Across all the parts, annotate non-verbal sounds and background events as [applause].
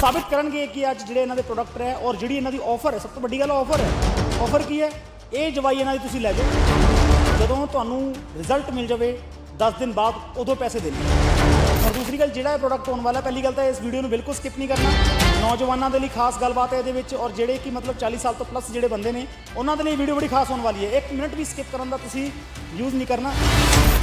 ਸਾਬਿਤ ਕਰਨਗੇ ਕਿ ਅੱਜ ਜਿਹੜੇ ਇਹਨਾਂ ਦੇ ਪ੍ਰੋਡਕਟ ਹੈ ਔਰ ਜਿਹੜੀ ਇਹਨਾਂ ਦੀ ਆਫਰ ਹੈ, ਸਭ ਤੋਂ ਵੱਡੀ ਗੱਲ ਆਫਰ ਹੈ। ਆਫਰ ਕੀ ਹੈ? ਇਹ ਦਵਾਈ ਇਹਨਾਂ ਦੀ ਤੁਸੀਂ ਲੈ ਜਾਓ। ਜਦੋਂ ਤੁਹਾਨੂੰ ਰਿਜ਼ਲਟ ਮਿਲ ਜਾਵੇ 10 ਦਿਨ ਬਾਅਦ ਉਦੋਂ ਪੈਸੇ ਦੇਣੇ। ਔਰ ਦੂਸਰੀ ਗੱਲ, ਜਿਹੜਾ ਇਹ ਪ੍ਰੋਡਕਟ ਹੋਣ ਵਾਲਾ, ਪਹਿਲੀ ਗੱਲ ਤਾਂ ਇਸ ਵੀਡੀਓ ਨੂੰ ਬਿਲਕੁਲ ਸਕਿਪ ਨਹੀਂ ਕਰਨਾ। ਨੌਜਵਾਨਾਂ ਦੇ ਲਈ ਖਾਸ ਗੱਲਬਾਤ ਹੈ ਇਹਦੇ ਵਿੱਚ ਔਰ ਜਿਹੜੇ ਕਿ ਮਤਲਬ 40 ਸਾਲ ਤੋਂ ਪਲੱਸ ਜਿਹੜੇ ਬੰਦੇ ਨੇ, ਉਹਨਾਂ ਦੇ ਲਈ ਵੀਡੀਓ ਬੜੀ ਖਾਸ ਹੋਣ ਵਾਲੀ ਹੈ। ਇੱਕ ਮਿੰਟ ਵੀ ਸਕਿਪ ਕਰਨ ਦਾ ਤੁਸੀਂ ਯੂਜ਼ ਨਹੀਂ ਕਰਨਾ।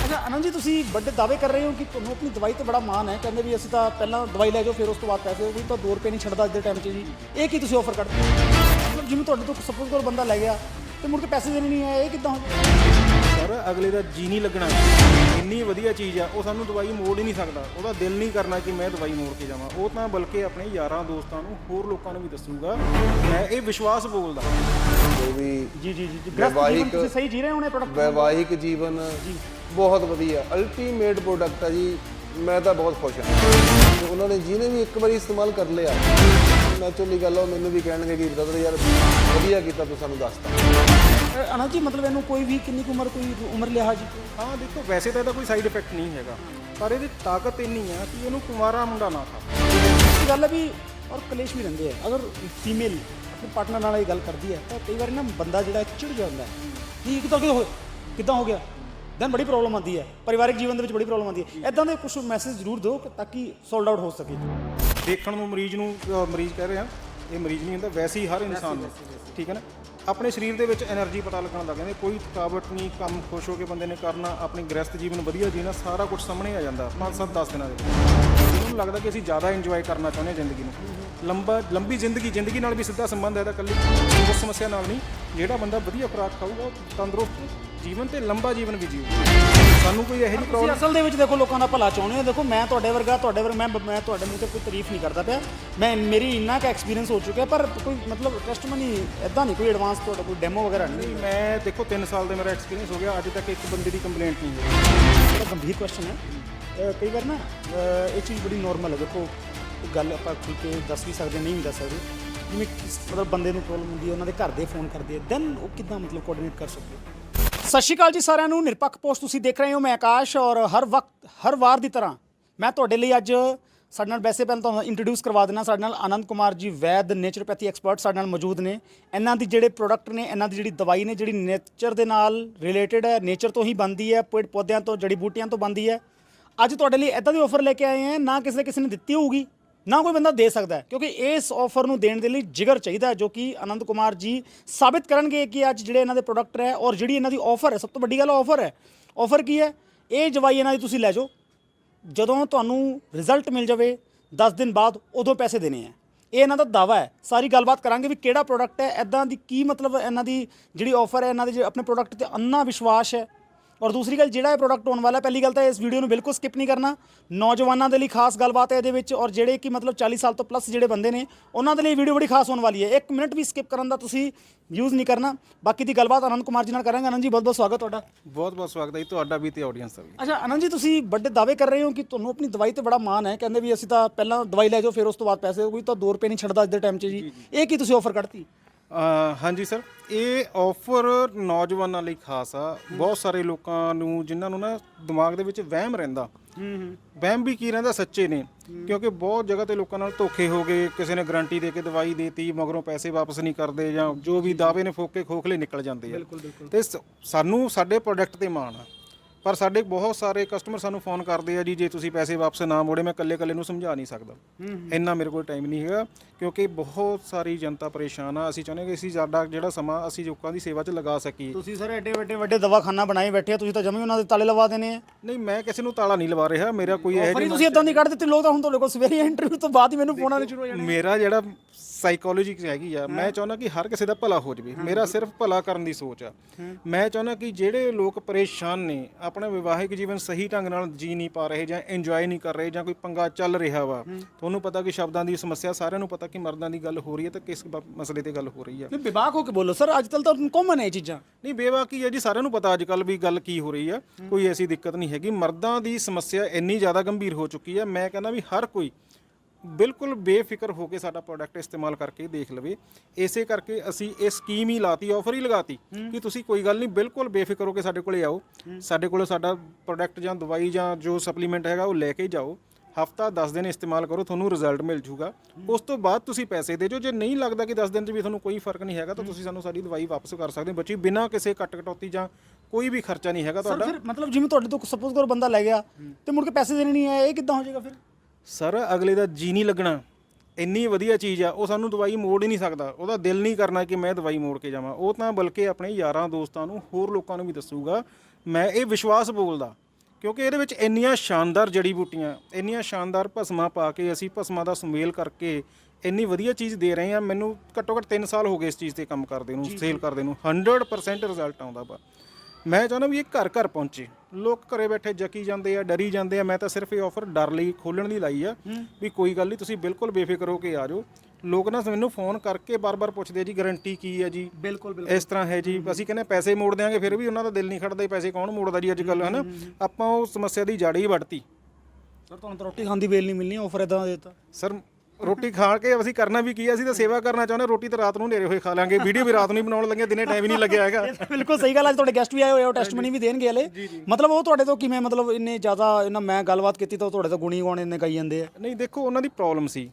ਅੱਛਾ ਅਨੰਦ ਜੀ ਤੁਸੀਂ ਵੱਡੇ ਦਾਅਵੇ ਕਰ ਰਹੇ ਹੋ ਕਿ ਤੁਹਾਨੂੰ ਆਪਣੀ ਦਵਾਈ ਤੇ ਬੜਾ ਮਾਣ ਹੈ। ਕਹਿੰਦੇ ਵੀ ਅਸੀਂ ਤਾਂ ਪਹਿਲਾਂ ਦਵਾਈ ਲੈ ਜਾਓ ਫਿਰ ਉਸ ਤੋਂ ਬਾਅਦ ਪੈਸੇ ਕੋਈ ਤਾਂ 2 ਰੁਪਏ ਨਹੀਂ ਛੱਡਦਾ ਅੱਜ ਦੇ ਟਾਈਮ 'ਚ ਜੀ। ਇਹ ਕੀ ਤੁਸੀਂ ਆਫਰ ਕਰਦੇ ਹੋ? ਮਤਲਬ ਜਿਵੇਂ ਤੁਹਾਡੇ ਤੋਂ ਸਪੋਜ਼ ਕਰੋ ਬੰਦਾ ਲੈ ਗਿਆ ਤੇ ਮੁੜ ਕੇ ਪੈਸੇ ਦੇਣੇ ਨਹੀਂ ਆਏ ਇਹ ਕਿੱਦਾਂ ਹੋ ਸਰ ਅਗਲੇ ਦਾ ਜੀ ਨਹੀਂ ਲੱਗਣਾ। ਇੰਨੀ ਵਧੀਆ ਚੀਜ਼ ਆ ਉਹ ਸਾਨੂੰ ਦਵਾਈ ਮੋੜ ਹੀ ਨਹੀਂ ਸਕਦਾ। ਉਹਦਾ ਦਿਲ ਨਹੀਂ ਕਰਨਾ ਕਿ ਮੈਂ ਦਵਾਈ ਮੋੜ ਕੇ ਜਾਵਾਂ। ਉਹ ਤਾਂ ਬਲਕਿ ਆਪਣੇ ਯਾਰਾਂ ਦੋਸਤਾਂ ਨੂੰ ਹੋਰ ਲੋਕਾਂ ਨੂੰ ਵੀ ਦੱਸੂਗਾ। ਮੈਂ ਇਹ ਵਿਸ਼ਵਾਸ ਬੋਲਦਾ। ਜੋ ਵੀ ਜੀ ਜੀ ਜੀ ਗ੍ਰਸਤ ਜੀਵਨ ਵੈਵਾਹਿਕ- ਤੁਸੀਂ ਸਹੀ ਜੀ ਰਹੇ ਹੋ ਨੇ ਪ੍ਰੋਡਕਟ ਵੈਵਾਹਿਕ ਜੀਵਨ ਬਹੁਤ ਵਧੀਆ ਅਲਟੀਮੇਟ ਪ੍ਰੋਡਕਟ ਹੈ ਜੀ। ਮੈਂ ਤਾਂ ਬਹੁਤ ਖੁਸ਼ ਹਾਂ। ਉਹਨਾਂ ਨੇ ਜਿਹਨੇ ਵੀ ਇੱਕ ਵਾਰੀ ਇਸਤੇਮਾਲ ਕਰ ਲਿਆ ਨੈਚੁਰਲੀ ਗੱਲ ਆ, ਉਹ ਮੈਨੂੰ ਵੀ ਕਹਿਣਗੇ ਕਿ ਬ੍ਰਦਰ ਯਾਰ ਵਧੀਆ ਕੀਤਾ ਤੂੰ ਸਾਨੂੰ ਦੱਸਤਾ ਅਨੰਦ ਜੀ ਮਤਲਬ ਇਹਨੂੰ ਕੋਈ ਵੀ ਕਿੰਨੀ ਕੁ ਉਮਰ ਕੋਈ ਉਮਰ ਲਿਹਾਜ਼ ਹਾਂ ਦੇਖੋ ਵੈਸੇ ਤਾਂ ਇਹਦਾ ਕੋਈ ਸਾਈਡ ਇਫੈਕਟ ਨਹੀਂ ਹੈਗਾ। ਪਰ ਇਹਦੀ ਤਾਕਤ ਇੰਨੀ ਆ ਕਿ ਇਹਨੂੰ ਕੁਮਾਰਾ ਮੁੰਡਾ ਨਾ ਖਾ ਇਹ ਗੱਲ ਵੀ ਔਰ ਕਲੇਸ਼ ਵੀ ਰਹਿੰਦੇ ਆ। ਅਗਰ ਫੀਮੇਲ ਆਪਣੇ ਪਾਰਟਨਰ ਨਾਲ ਇਹ ਗੱਲ ਕਰਦੀ ਹੈ ਤਾਂ ਕਈ ਵਾਰੀ ਨਾ ਬੰਦਾ ਜਿਹੜਾ ਚਿੜ ਜਾਂਦਾ। ਹੈ ਕਿ ਕਿਦਾਂ ਕਿਦਾਂ ਹੋ ਗਿਆ? ਦੈਨ ਬੜੀ ਪ੍ਰੋਬਲਮ ਆਉਂਦੀ ਹੈ ਪਰਿਵਾਰਿਕ ਜੀਵਨ ਦੇ ਵਿੱਚ ਬੜੀ ਪ੍ਰੋਬਲਮ ਆਉਂਦੀ ਹੈ ਇਦਾਂ ਦੇ ਕੁਝ ਮੈਸੇਜ ਜ਼ਰੂਰ ਦਿਓ ਕਿ ਤਾਂ ਕਿ ਸੋਲਡ ਆਊਟ ਹੋ ਸਕੇ ਦੇਖਣ ਨੂੰ ਮਰੀਜ਼ ਨੂੰ ਮਰੀਜ਼ ਕਹਿ ਰਹੇ ਆ ਇਹ ਮਰੀਜ਼ ਨਹੀਂ ਹੁੰਦਾ, ਵੈਸੇ ਹੀ ਹਰ ਇਨਸਾਨ ਨੂੰ। ਠੀਕ ਹੈ ਨਾ? ਆਪਣੇ ਸਰੀਰ ਦੇ ਵਿੱਚ એનર્ਜੀ ਪਤਾ ਲੱਗਣ ਲੱਗ ਜਾਂਦੀ ਕੋਈ ਥਕਾਵਟ ਨਹੀਂ, ਕੰਮ ਖੁਸ਼ ਹੋ ਕੇ ਬੰਦੇ ਨੇ ਕਰਨਾ, ਆਪਣੀ ਗ੍ਰਸਤ ਜੀਵਨ ਵਧੀਆ ਜੀਣਾ, ਸਾਰਾ ਕੁਝ ਸਾਹਮਣੇ ਆ ਜਾਂਦਾ 5-7-10 ਦਿਨਾਂ ਦੇ। ਵਿੱਚ। ਮੈਨੂੰ ਲੱਗਦਾ ਕਿ ਅਸੀਂ ਜ਼ਿਆਦਾ ਇੰਜੋਏ ਕਰਨਾ ਚਾਹੁੰਦੇ ਹਾਂ ਜ਼ਿੰਦਗੀ ਨੂੰ। ਲੰਬਾ, ਲੰਬੀ ਜ਼ਿੰਦਗੀ ਜ਼ਿੰਦਗੀ ਨਾਲ ਵੀ ਸਿੱਧਾ ਸੰਬੰਧ ਹੈ ਤਾਂ ਕੱਲੀ ਉਸ ਸਮੱਸਿਆ ਨਾਲ ਨਹੀਂ। ਜਿਹੜਾ ਬੰਦਾ ਵਧੀਆ ਖੁਰਾਕ ਖਾਊਗਾ, ਉਹ ਤੰਦਰੁਸਤ ਜੀਵਨ ਤੇ ਲੰਬਾ ਜੀਵਨ ਵੀ ਜੀਊਗਾ ਸਾਨੂੰ ਕੋਈ ਇਹੋ ਜਿਹੀ ਤੁਸੀਂ ਪ੍ਰੋਬਲਮ ਅਸਲ ਦੇ ਵਿੱਚ ਦੇਖੋ ਲੋਕਾਂ ਦਾ ਭਲਾ ਚਾਹੁੰਦੇ ਹੋ। ਦੇਖੋ ਮੈਂ ਤੁਹਾਡੇ ਵਰਗਾ ਤੁਹਾਡੇ ਵਰਗਾ ਮੈਂ ਮੈਂ ਤੁਹਾਡੇ ਮੂੰਹ ਤੇ ਕੋਈ ਤਾਰੀਫ ਨਹੀਂ ਕਰਦਾ ਪਿਆ। ਮੈਂ ਮੇਰੀ ਇੰਨਾ ਕੁ ਐਕਸਪੀਰੀਅੰਸ ਹੋ ਚੁੱਕਿਆ ਪਰ ਕੋਈ ਮਤਲਬ ਟੈਸਟਮਨੀ ਇਦਾਂ ਨਹੀਂ ਕੋਈ ਐਡਵਾਂਸ ਤੁਹਾਡਾ ਕੋਈ ਡੈਮੋ ਵਗੈਰਾ ਨਹੀਂ ਮੈਂ ਦੇਖੋ 3 ਸਾਲ ਦੇ ਮੇਰਾ ਐਕਸਪੀਰੀਅੰਸ ਹੋ ਗਿਆ। ਅੱਜ ਤੱਕ ਇੱਕ ਬੰਦੇ ਦੀ ਕੰਪਲੇਂਟ ਨਹੀਂ ਹੋਈ। ਬੜਾ ਗੰਭੀਰ ਕੁਐਸਚਨ ਹੈ। ਅਹ ਕਈ ਵਾਰ ਨਾ ਅਹ ਇਹ ਚੀਜ਼ ਬੜੀ ਨਾਰਮਲ ਹੈ। ਦੇਖੋ ਇਹ ਗੱਲ ਆਪਾਂ ਖੁੱਲ ਕੇ ਦੱਸ ਵੀ ਸਕਦੇ ਨਹੀਂ ਵੀ ਦੱਸ ਸਕਦੇ। ਜਿਵੇਂ ਕਿਸ- ਮਤਲਬ ਬੰਦੇ ਨੂੰ ਪ੍ਰੋਬਲਮ ਹੁੰਦੀ ਹੈ ਉਹਨਾਂ ਦੇ ਘਰ ਦੇ ਫੋਨ ਕਰਦੇ ਆ। ਦੈਨ ਉਹ ਕਿੱਦਾਂ ਮਤਲਬ ਕੋਆਰਡੀਨੇਟ ਕਰ ਸਕਦੇ ਹੋ ਸਤਿ ਸ਼੍ਰੀ ਅਕਾਲ ਜੀ ਸਾਰਿਆਂ ਨੂੰ। ਨਿਰਪੱਖ ਪੋਸਟ ਤੁਸੀਂ ਦੇਖ ਰਹੇ ਹੋ ਮੈਂ ਆਕਾਸ਼ ਔਰ ਹਰ ਵਕਤ, ਹਰ ਵਾਰ ਦੀ ਤਰ੍ਹਾਂ ਮੈਂ ਤੁਹਾਡੇ ਲਈ ਅੱਜ ਸਾਡੇ ਨਾਲ ਵੈਸੇ ਪਹਿਲਾਂ ਤੁਹਾਨੂੰ ਇੰਟਰੋਡਿਊਸ ਕਰਵਾ ਦੇਣਾ ਸਾਡੇ ਨਾਲ ਆਨੰਦ ਕੁਮਾਰ ਜੀ, ਵੈਦ ਨੇਚਰੋਪੈਥੀ ਐਕਸਪਰਟ ਸਾਡੇ ਨਾਲ ਮੌਜੂਦ ਨੇ। ਇਹਨਾਂ ਦੀ ਜਿਹੜੇ ਪ੍ਰੋਡਕਟ ਨੇ, ਇਹਨਾਂ ਦੀ ਜਿਹੜੀ ਦਵਾਈ ਨੇ, ਜਿਹੜੀ ਨੇਚਰ ਦੇ ਨਾਲ ਰਿਲੇਟਡ ਹੈ ਨੇਚਰ ਤੋਂ ਹੀ ਬਣਦੀ ਹੈ, ਪੇੜ ਪੌਦਿਆਂ ਤੋਂ ਜੜੀ ਬੂਟੀਆਂ ਤੋਂ ਬਣਦੀ ਹੈ। ਅੱਜ ਤੁਹਾਡੇ ਲਈ ਇਦਾਂ ਦੀ ਆਫਰ ਲੈ ਕੇ ਆਏ ਹਾਂ, ਨਾ ਕਿਸੇ ਕਿਸੇ ਨੇ ਦਿੱਤੀ ਹੋਊਗੀ। ਨਾ ਕੋਈ ਬੰਦਾ ਦੇ ਸਕਦਾ ਕਿਉਂਕਿ ਇਸ ਆਫਰ ਨੂੰ ਦੇਣ ਦੇ ਲਈ ਜਿਗਰ ਚਾਹੀਦਾ ਜੋ ਕਿ ਆਨੰਦ ਕੁਮਾਰ ਜੀ ਸਾਬਿਤ ਕਰਨਗੇ ਕਿ ਅੱਜ ਜਿਹੜੇ ਇਹਨਾਂ ਦੇ ਪ੍ਰੋਡਕਟ ਹੈ ਔਰ ਜਿਹੜੀ ਇਹਨਾਂ ਦੀ ਆਫਰ ਹੈ, ਸਭ ਤੋਂ ਵੱਡੀ ਗੱਲ ਆਫਰ ਹੈ। ਆਫਰ ਕੀ ਹੈ? ਇਹ ਦਵਾਈ ਇਹਨਾਂ ਦੀ ਤੁਸੀਂ ਲੈ ਜਾਓ। ਜਦੋਂ ਤੁਹਾਨੂੰ ਰਿਜ਼ਲਟ ਮਿਲ ਜਾਵੇ 10 ਦਿਨ ਬਾਅਦ ਉਦੋਂ ਪੈਸੇ ਦੇਣੇ ਆ ਇਹ ਇਹਨਾਂ ਦਾ ਦਾਵਾ ਹੈ। ਸਾਰੀ ਗੱਲਬਾਤ ਕਰਾਂਗੇ ਵੀ ਕਿਹੜਾ ਪ੍ਰੋਡਕਟ ਹੈ ਐਦਾਂ ਦੀ ਕੀ ਮਤਲਬ ਇਹਨਾਂ ਦੀ ਜਿਹੜੀ ਆਫਰ ਹੈ, ਇਹਨਾਂ ਦੇ ਜਿਹੜੇ ਆਪਣੇ ਪ੍ਰੋਡਕਟ ਤੇ ਅੰਨਾ ਵਿਸ਼ਵਾਸ ਹੈ। ਔਰ ਦੂਸਰੀ ਗੱਲ ਜਿਹੜਾ ਇਹ ਪ੍ਰੋਡਕਟ ਹੋਣ ਵਾਲਾ ਪਹਿਲੀ ਗੱਲ ਤਾਂ ਇਸ ਵੀਡੀਓ ਨੂੰ ਬਿਲਕੁਲ ਸਕਿਪ ਨਹੀਂ ਕਰਨਾ। ਨੌਜਵਾਨਾਂ ਦੇ ਲਈ ਖਾਸ ਗੱਲਬਾਤ ਹੈ ਇਹਦੇ ਵਿੱਚ ਔਰ ਜਿਹੜੇ ਕਿ ਮਤਲਬ 40 ਸਾਲ ਤੋਂ ਪਲੱਸ ਜਿਹੜੇ ਬੰਦੇ ਨੇ ਉਹਨਾਂ ਦੇ ਲਈ ਵੀਡੀਓ ਬੜੀ ਖਾਸ ਹੋਣ ਵਾਲੀ ਹੈ। ਇੱਕ ਮਿੰਟ ਵੀ ਸਕਿਪ ਕਰਨ ਦਾ ਤੁਸੀਂ ਯੂਜ਼ ਨਹੀਂ ਕਰਨਾ। ਬਾਕੀ ਦੀ ਗੱਲਬਾਤ ਆਨੰਦ ਕੁਮਾਰ ਜੀ ਨਾਲ ਕਰਾਂਗੇ। ਆਨੰਦ ਜੀ ਬਹੁਤ ਬਹੁਤ ਸਵਾਗਤ ਤੁਹਾਡਾ। ਬਹੁਤ ਬਹੁਤ ਸਵਾਗਤ ਹੈ ਜੀ ਤੁਹਾਡਾ ਵੀ ਤੇ ਆਡੀਅנס ਦਾ ਵੀ। ਅੱਛਾ ਆਨੰਦ ਜੀ ਤੁਸੀਂ ਵੱਡੇ ਦਾਅਵੇ ਕਰ ਰਹੇ ਹੋ ਕਿ ਤੁਹਾਨੂੰ ਆਪਣੀ ਦਵਾਈ ਤੇ ਬੜਾ ਮਾਣ ਹੈ। ਕਹਿੰਦੇ ਵੀ ਅਸੀਂ ਤਾਂ ਪਹਿਲਾਂ ਦਵਾਈ ਲੈ ਜਾਓ ਫਿਰ ਉਸ ਤੋਂ ਬਾਅਦ ਪੈਸੇ ਕੋਈ ਤਾਂ 2 ਰੁਪਏ ਨਹੀਂ ਛੱਡਦਾ ਅੱਜ ਦੇ ਟਾਈਮ 'ਚ ਜੀ। ਇਹ ਕੀ ਤੁਸੀਂ ਆਫਰ ਕੱਢਤੀ? ਹਾਂਜੀ ਸਰ ਇਹ ਆਫਰ ਨੌਜਵਾਨਾਂ ਲਈ ਖਾਸ ਆ। ਬਹੁਤ ਸਾਰੇ ਲੋਕਾਂ ਨੂੰ ਜਿਨ੍ਹਾਂ ਨੂੰ ਨਾ ਦਿਮਾਗ ਦੇ ਵਿੱਚ ਵਹਿਮ ਰਹਿੰਦਾ। ਹੂੰ ਹੂੰ। ਵਹਿਮ ਵੀ ਕੀ ਰਹਿੰਦਾ ਸੱਚੇ ਨੇ। ਕਿਉਂਕਿ ਬਹੁਤ ਜਗ੍ਹਾ ਤੇ ਲੋਕਾਂ ਨਾਲ ਧੋਖੇ ਹੋ ਗਏ ਕਿਸੇ ਨੇ ਗਾਰੰਟੀ ਦੇ ਕੇ ਦਵਾਈ ਦੇਤੀ ਮਗਰੋਂ ਪੈਸੇ ਵਾਪਸ ਨਹੀਂ ਕਰਦੇ ਜਾਂ ਜੋ ਵੀ ਦਾਅਵੇ ਨੇ ਫੋਕੇ ਖੋਖਲੇ ਨਿਕਲ ਜਾਂਦੇ ਆ। ਤੇ ਸਾਨੂੰ ਸਾਡੇ ਪ੍ਰੋਡਕਟ ਤੇ ਮਾਣ ਆ। ਪਰ ਸਾਡੇ ਬਹੁਤ ਸਾਰੇ ਕਸਟਮਰ ਸਾਨੂੰ ਫੋਨ ਕਰਦੇ ਆ ਜੀ ਜੇ ਤੁਸੀਂ ਪੈਸੇ ਵਾਪਸ ਨਾ ਮੋੜੇ ਮੈਂ ਇਕੱਲੇ ਇਕੱਲੇ ਨੂੰ ਸਮਝਾ ਨਹੀਂ ਸਕਦਾ। ਇੰਨਾ ਮੇਰੇ ਕੋਲ ਟਾਈਮ ਨਹੀਂ ਹੈਗਾ ਕਿਉਂਕਿ ਬਹੁਤ ਸਾਰੀ ਜਨਤਾ ਪਰੇਸ਼ਾਨ ਆ। ਅਸੀਂ ਚਾਹੁੰਦੇ ਕਿ ਅਸੀਂ ਸਾਡਾ ਜਿਹੜਾ ਸਮਾਂ ਅਸੀਂ ਲੋਕਾਂ ਦੀ ਸੇਵਾ 'ਚ ਲਗਾ ਸਕੀਏ। ਤੁਸੀਂ ਸਰ ਐਡੇ ਵੱਡੇ ਵੱਡੇ ਦਵਾਖਾਨਾ ਬਣਾਏ ਬੈਠੇ ਆ ਤੁਸੀਂ ਤਾਂ ਜਮੀ ਉਹਨਾਂ ਦੇ ਤਾਲੇ ਲਵਾ ਦੇਣੇ ਆ। ਨਹੀਂ ਮੈਂ ਕਿਸੇ ਨੂੰ ਤਾਲਾ ਨਹੀਂ ਲਵਾ ਰਿਹਾ ਮੇਰਾ ਕੋਈ ਇਹ ਆਫਰ ਹੀ ਤੁਸੀਂ ਇਦਾਂ ਦੀ ਕੱਢ ਦਿੱਤੀ ਲੋਕ ਤਾਂ ਹੁਣ ਤੁਹਾਡੇ ਕੋਲ ਸਵੇਰੇ ਇੰਟਰਵਿਊ ਤੋਂ ਬਾਅਦ ਹੀ ਮੈਨੂੰ ਫੋਨ ਆਉਣੇ ਸ਼ੁਰੂ ਹੋ ਜਾਣੇ ਮੇਰਾ ਜਿਹੜਾ ਸਾਈਕੋਲੋਜੀ ਹੈਗੀ ਆ। ਮੈਂ ਚਾਹੁੰਦਾ ਕਿ ਹਰ ਕਿਸੇ ਦਾ ਭਲਾ ਹੋ ਜਾਵੇ। ਮੇਰਾ ਸਿਰਫ ਭਲਾ ਕਰਨ ਦੀ ਸੋਚ ਆ। ਮੈਂ ਚਾਹੁੰਦਾ ਕਿ ਜਿਹੜੇ ਲੋਕ ਪਰੇਸ਼ਾਨ ਨੇ ਆਪਣਾ ਵਿਵਾਹਿਕ ਜੀਵਨ ਸਹੀ ਢੰਗ ਨਾਲ ਜੀ ਨਹੀਂ ਪਾ ਰਹੇ ਜਾਂ ਇੰਜੋਏ ਨਹੀਂ ਕਰ ਰਹੇ ਜਾਂ ਕੋਈ ਪੰਗਾ ਚੱਲ ਰਿਹਾ ਵਾ ਤੁਹਾਨੂੰ ਪਤਾ ਕਿ ਸ਼ਬਦਾਂ ਦੀ ਸਮੱਸਿਆ ਸਾਰਿਆਂ ਨੂੰ ਪਤਾ ਕਿ ਮਰਦਾਂ ਦੀ ਗੱਲ ਹੋ ਰਹੀ ਹੈ ਤਾਂ ਕਿਸ ਬ- ਮਸਲੇ ਤੇ ਗੱਲ ਹੋ ਰਹੀ ਆ। ਨਹੀਂ ਵਿਵਾਕ ਹੋ ਕੇ ਬੋਲੋ। ਸਰ ਅੱਜ ਕੱਲ ਤਾਂ ਕਾਮਨ ਹੈ ਇਹ ਚੀਜ਼ਾਂ। ਨਹੀਂ ਬੇਵਾਕੀ ਹੈ ਜੀ ਸਾਰਿਆਂ ਨੂੰ ਪਤਾ ਅੱਜ ਕੱਲ ਵੀ ਗੱਲ ਕੀ ਹੋ ਰਹੀ ਆ। ਕੋਈ ਐਸੀ ਦਿੱਕਤ ਨਹੀਂ ਹੈਗੀ। ਮਰਦਾਂ ਦੀ ਸਮੱਸਿਆ ਇੰਨੀ ਜ਼ਿਆਦਾ ਗੰਭੀਰ ਹੋ ਚੁੱਕੀ ਆ। ਮੈਂ ਕਹਿੰਦਾ ਵੀ ਹਰ ਕੋਈ ਬਿਲਕੁਲ ਬੇਫਿਕਰ ਹੋ ਕੇ ਸਾਡਾ ਪ੍ਰੋਡਕਟ ਇਸਤੇਮਾਲ ਕਰਕੇ ਦੇਖ ਲਵੇ। ਇਸੇ ਕਰਕੇ ਅਸੀਂ ਇਹ ਸਕੀਮ ਹੀ ਲਾਤੀ ਆਫਰ ਹੀ ਲਗਾਤੀ ਕਿ ਤੁਸੀਂ ਕੋਈ ਗੱਲ ਨਹੀਂ ਬਿਲਕੁਲ ਬੇਫਿਕਰ ਹੋ ਕੇ ਸਾਡੇ ਕੋਲੇ ਆਓ। ਸਾਡੇ ਕੋਲੇ ਸਾਡਾ ਪ੍ਰੋਡਕਟ ਜਾਂ ਦਵਾਈ ਜਾਂ ਜੋ ਸਪਲੀਮੈਂਟ ਹੈਗਾ ਉਹ ਲੈ ਕੇ ਜਾਓ। ਹਫਤਾ 10 ਦਿਨ ਇਸਤੇਮਾਲ ਕਰੋ ਤੁਹਾਨੂੰ ਰਿਜ਼ਲਟ ਮਿਲ ਜੂਗਾ। ਉਸ ਤੋਂ ਬਾਅਦ ਤੁਸੀਂ ਪੈਸੇ ਦੇ ਜੋ। ਜੇ ਨਹੀਂ ਲੱਗਦਾ ਕਿ 10 ਦਿਨ 'ਚ ਵੀ ਤੁਹਾਨੂੰ ਕੋਈ ਫ਼ਰਕ ਨਹੀਂ ਹੈਗਾ ਤਾਂ ਤੁਸੀਂ ਸਾਨੂੰ ਸਾਡੀ ਦਵਾਈ ਵਾਪਸ ਕਰ ਸਕਦੇ ਹੋ। ਬੱਚੀ ਬਿਨਾਂ ਕਿਸੇ ਕੱਟ ਕਟੌਤੀ ਜਾਂ ਕੋਈ ਵੀ ਖਰਚਾ ਨਹੀਂ ਹੈਗਾ ਸਰ ਤੁਹਾਡਾ। ਫਿਰ ਮਤਲਬ ਜਿਵੇਂ ਤੁਹਾਡੇ ਤੋਂ ਸਪੋਜ਼ ਕਰੋ ਬੰਦਾ ਲੈ ਗਿਆ ਤੇ ਮੁੜ ਕੇ ਪੈਸੇ ਦੇਣੇ ਨਹੀਂ ਆਏ ਇਹ ਕਿੱਦਾਂ ਹੋ ਜਾਏਗਾ ਫਿਰ? ਸਰ ਅਗਲੇ ਦਾ ਜੀ ਨਹੀਂ ਲੱਗਣਾ। ਇੰਨੀ ਵਧੀਆ ਚੀਜ਼ ਆ ਉਹ ਸਾਨੂੰ ਦਵਾਈ ਮੋੜ ਹੀ ਨਹੀਂ ਸਕਦਾ। ਉਹਦਾ ਦਿਲ ਨਹੀਂ ਕਰਨਾ ਕਿ ਮੈਂ ਦਵਾਈ ਮੋੜ ਕੇ ਜਾਵਾਂ। ਉਹ ਤਾਂ ਬਲਕਿ ਆਪਣੇ ਯਾਰਾਂ ਦੋਸਤਾਂ ਨੂੰ ਹੋਰ ਲੋਕਾਂ ਨੂੰ ਵੀ ਦੱਸੂਗਾ ਮੈਂ ਇਹ ਵਿਸ਼ਵਾਸ ਬੋਲਦਾ। ਕਿਉਂਕਿ ਇਹਦੇ ਵਿੱਚ ਇੰਨੀਆਂ ਸ਼ਾਨਦਾਰ ਜੜੀ ਬੂਟੀਆਂ ਇੰਨੀਆਂ ਸ਼ਾਨਦਾਰ ਭਸਮਾਂ ਪਾ ਕੇ ਅਸੀਂ ਭਸਮਾਂ ਦਾ ਸੁਮੇਲ ਕਰਕੇ ਇੰਨੀ ਵਧੀਆ ਚੀਜ਼ ਦੇ ਰਹੇ ਹਾਂ। ਮੈਨੂੰ ਘੱਟੋ ਘੱਟ 3 ਸਾਲ ਹੋ ਗਏ ਇਸ ਚੀਜ਼ ਤੇ ਕੰਮ ਕਰਦੇ ਨੂੰ ਸੇਲ ਕਰਦੇ ਨੂੰ। 100% ਰਿਜ਼ਲਟ ਆਉਂਦਾ ਵਾ। ਮੈਂ ਚਾਹੁੰਦਾ ਵੀ ਇਹ ਘਰ ਘਰ ਪਹੁੰਚੇ। ਲੋਕ ਘਰੇ ਬੈਠੇ ਜਕੀ ਜਾਂਦੇ ਆ ਡਰੀ ਜਾਂਦੇ ਆ। ਮੈਂ ਤਾਂ ਸਿਰਫ ਇਹ ਆਫਰ ਡਰ ਲਈ ਖੋਲਣ ਦੀ ਲਾਈ ਆ ਵੀ ਕੋਈ ਗੱਲ ਨਹੀਂ ਤੁਸੀਂ ਬਿਲਕੁਲ ਬੇਫਿਕਰ ਹੋ ਕੇ ਆ ਜਾਓ। ਲੋਕ ਨਾ ਮੈਨੂੰ ਫੋਨ ਕਰਕੇ ਬਾਰ-ਬਾਰ ਪੁੱਛਦੇ ਆ ਜੀ ਗਾਰੰਟੀ ਕੀ ਹੈ ਜੀ? ਬਿਲਕੁਲ ਇਸ ਤਰ੍ਹਾਂ ਹੈ ਜੀ। ਅਸੀਂ ਕਹਿੰਦੇ ਪੈਸੇ ਮੋੜ ਦਿਆਂਗੇ ਫਿਰ ਵੀ ਉਹਨਾਂ ਦਾ ਦਿਲ ਨਹੀਂ ਖੜਦਾ ਜੀ, ਪੈਸੇ ਕੌਣ ਮੋੜਦਾ ਜੀ ਅੱਜ ਕੱਲ ਹਨਾ? ਆਪਾਂ ਉਹ ਸਮੱਸਿਆ ਦੀ ਜੜ ਹੀ ਵੱਢਤੀ। ਸਰ ਤੁਹਾਨੂੰ ਤਾਂ ਰੋਟੀ ਖਾਣ ਦੀ ਵੇਲ ਨਹੀਂ ਮਿਲਣੀ ਆਫਰ ਇਦਾਂ ਦੇ ਦਿੱਤਾ। ਸਰ ਰੋਟੀ ਖਾ ਕੇ ਅਸੀਂ ਕਰਨਾ ਵੀ ਕੀ ਹੈ ਅਸੀਂ ਤਾਂ ਸੇਵਾ ਕਰਨਾ ਚਾਹੁੰਦੇ ਰੋਟੀ ਤਾਂ ਰਾਤ ਨੂੰ ਹਨੇਰੇ ਹੋਏ ਖਾ ਲਾਂਗੇ ਵੀਡੀਓ ਵੀ ਰਾਤ ਨੂੰ ਹੀ ਬਣਾਉਣ ਲੱਗੇ ਦਿਨੇ ਟਾਈਮ ਹੀ ਨਹੀਂ ਲੱਗਿਆ ਹੈਗਾ। ਬਿਲਕੁਲ ਸਹੀ ਗੱਲ ਅੱਜ ਤੁਹਾਡੇ ਗੈਸਟ ਵੀ ਆਏ ਹੋਏ ਆ ਉਹ ਟੈਸਟਮਨੀ ਵੀ ਦੇਣਗੇ ਹਲੇ। ਮਤਲਬ ਉਹ ਤੁਹਾਡੇ ਤੋਂ ਕਿਵੇਂ ਮਤਲਬ ਇੰਨੇ ਜ਼ਿਆਦਾ ਇਹਨਾਂ ਮੈਂ ਗੱਲਬਾਤ ਕੀਤੀ ਤਾਂ ਉਹ ਤੁਹਾਡੇ ਤੋਂ ਗੁਣੀ ਗਾਉਣ ਇੰਨੇ ਗਾਈ ਜਾਂਦੇ ਆ। ਨਹੀਂ ਦੇਖੋ ਉਹਨਾਂ ਦੀ ਪ੍ਰੋਬਲਮ ਸੀ।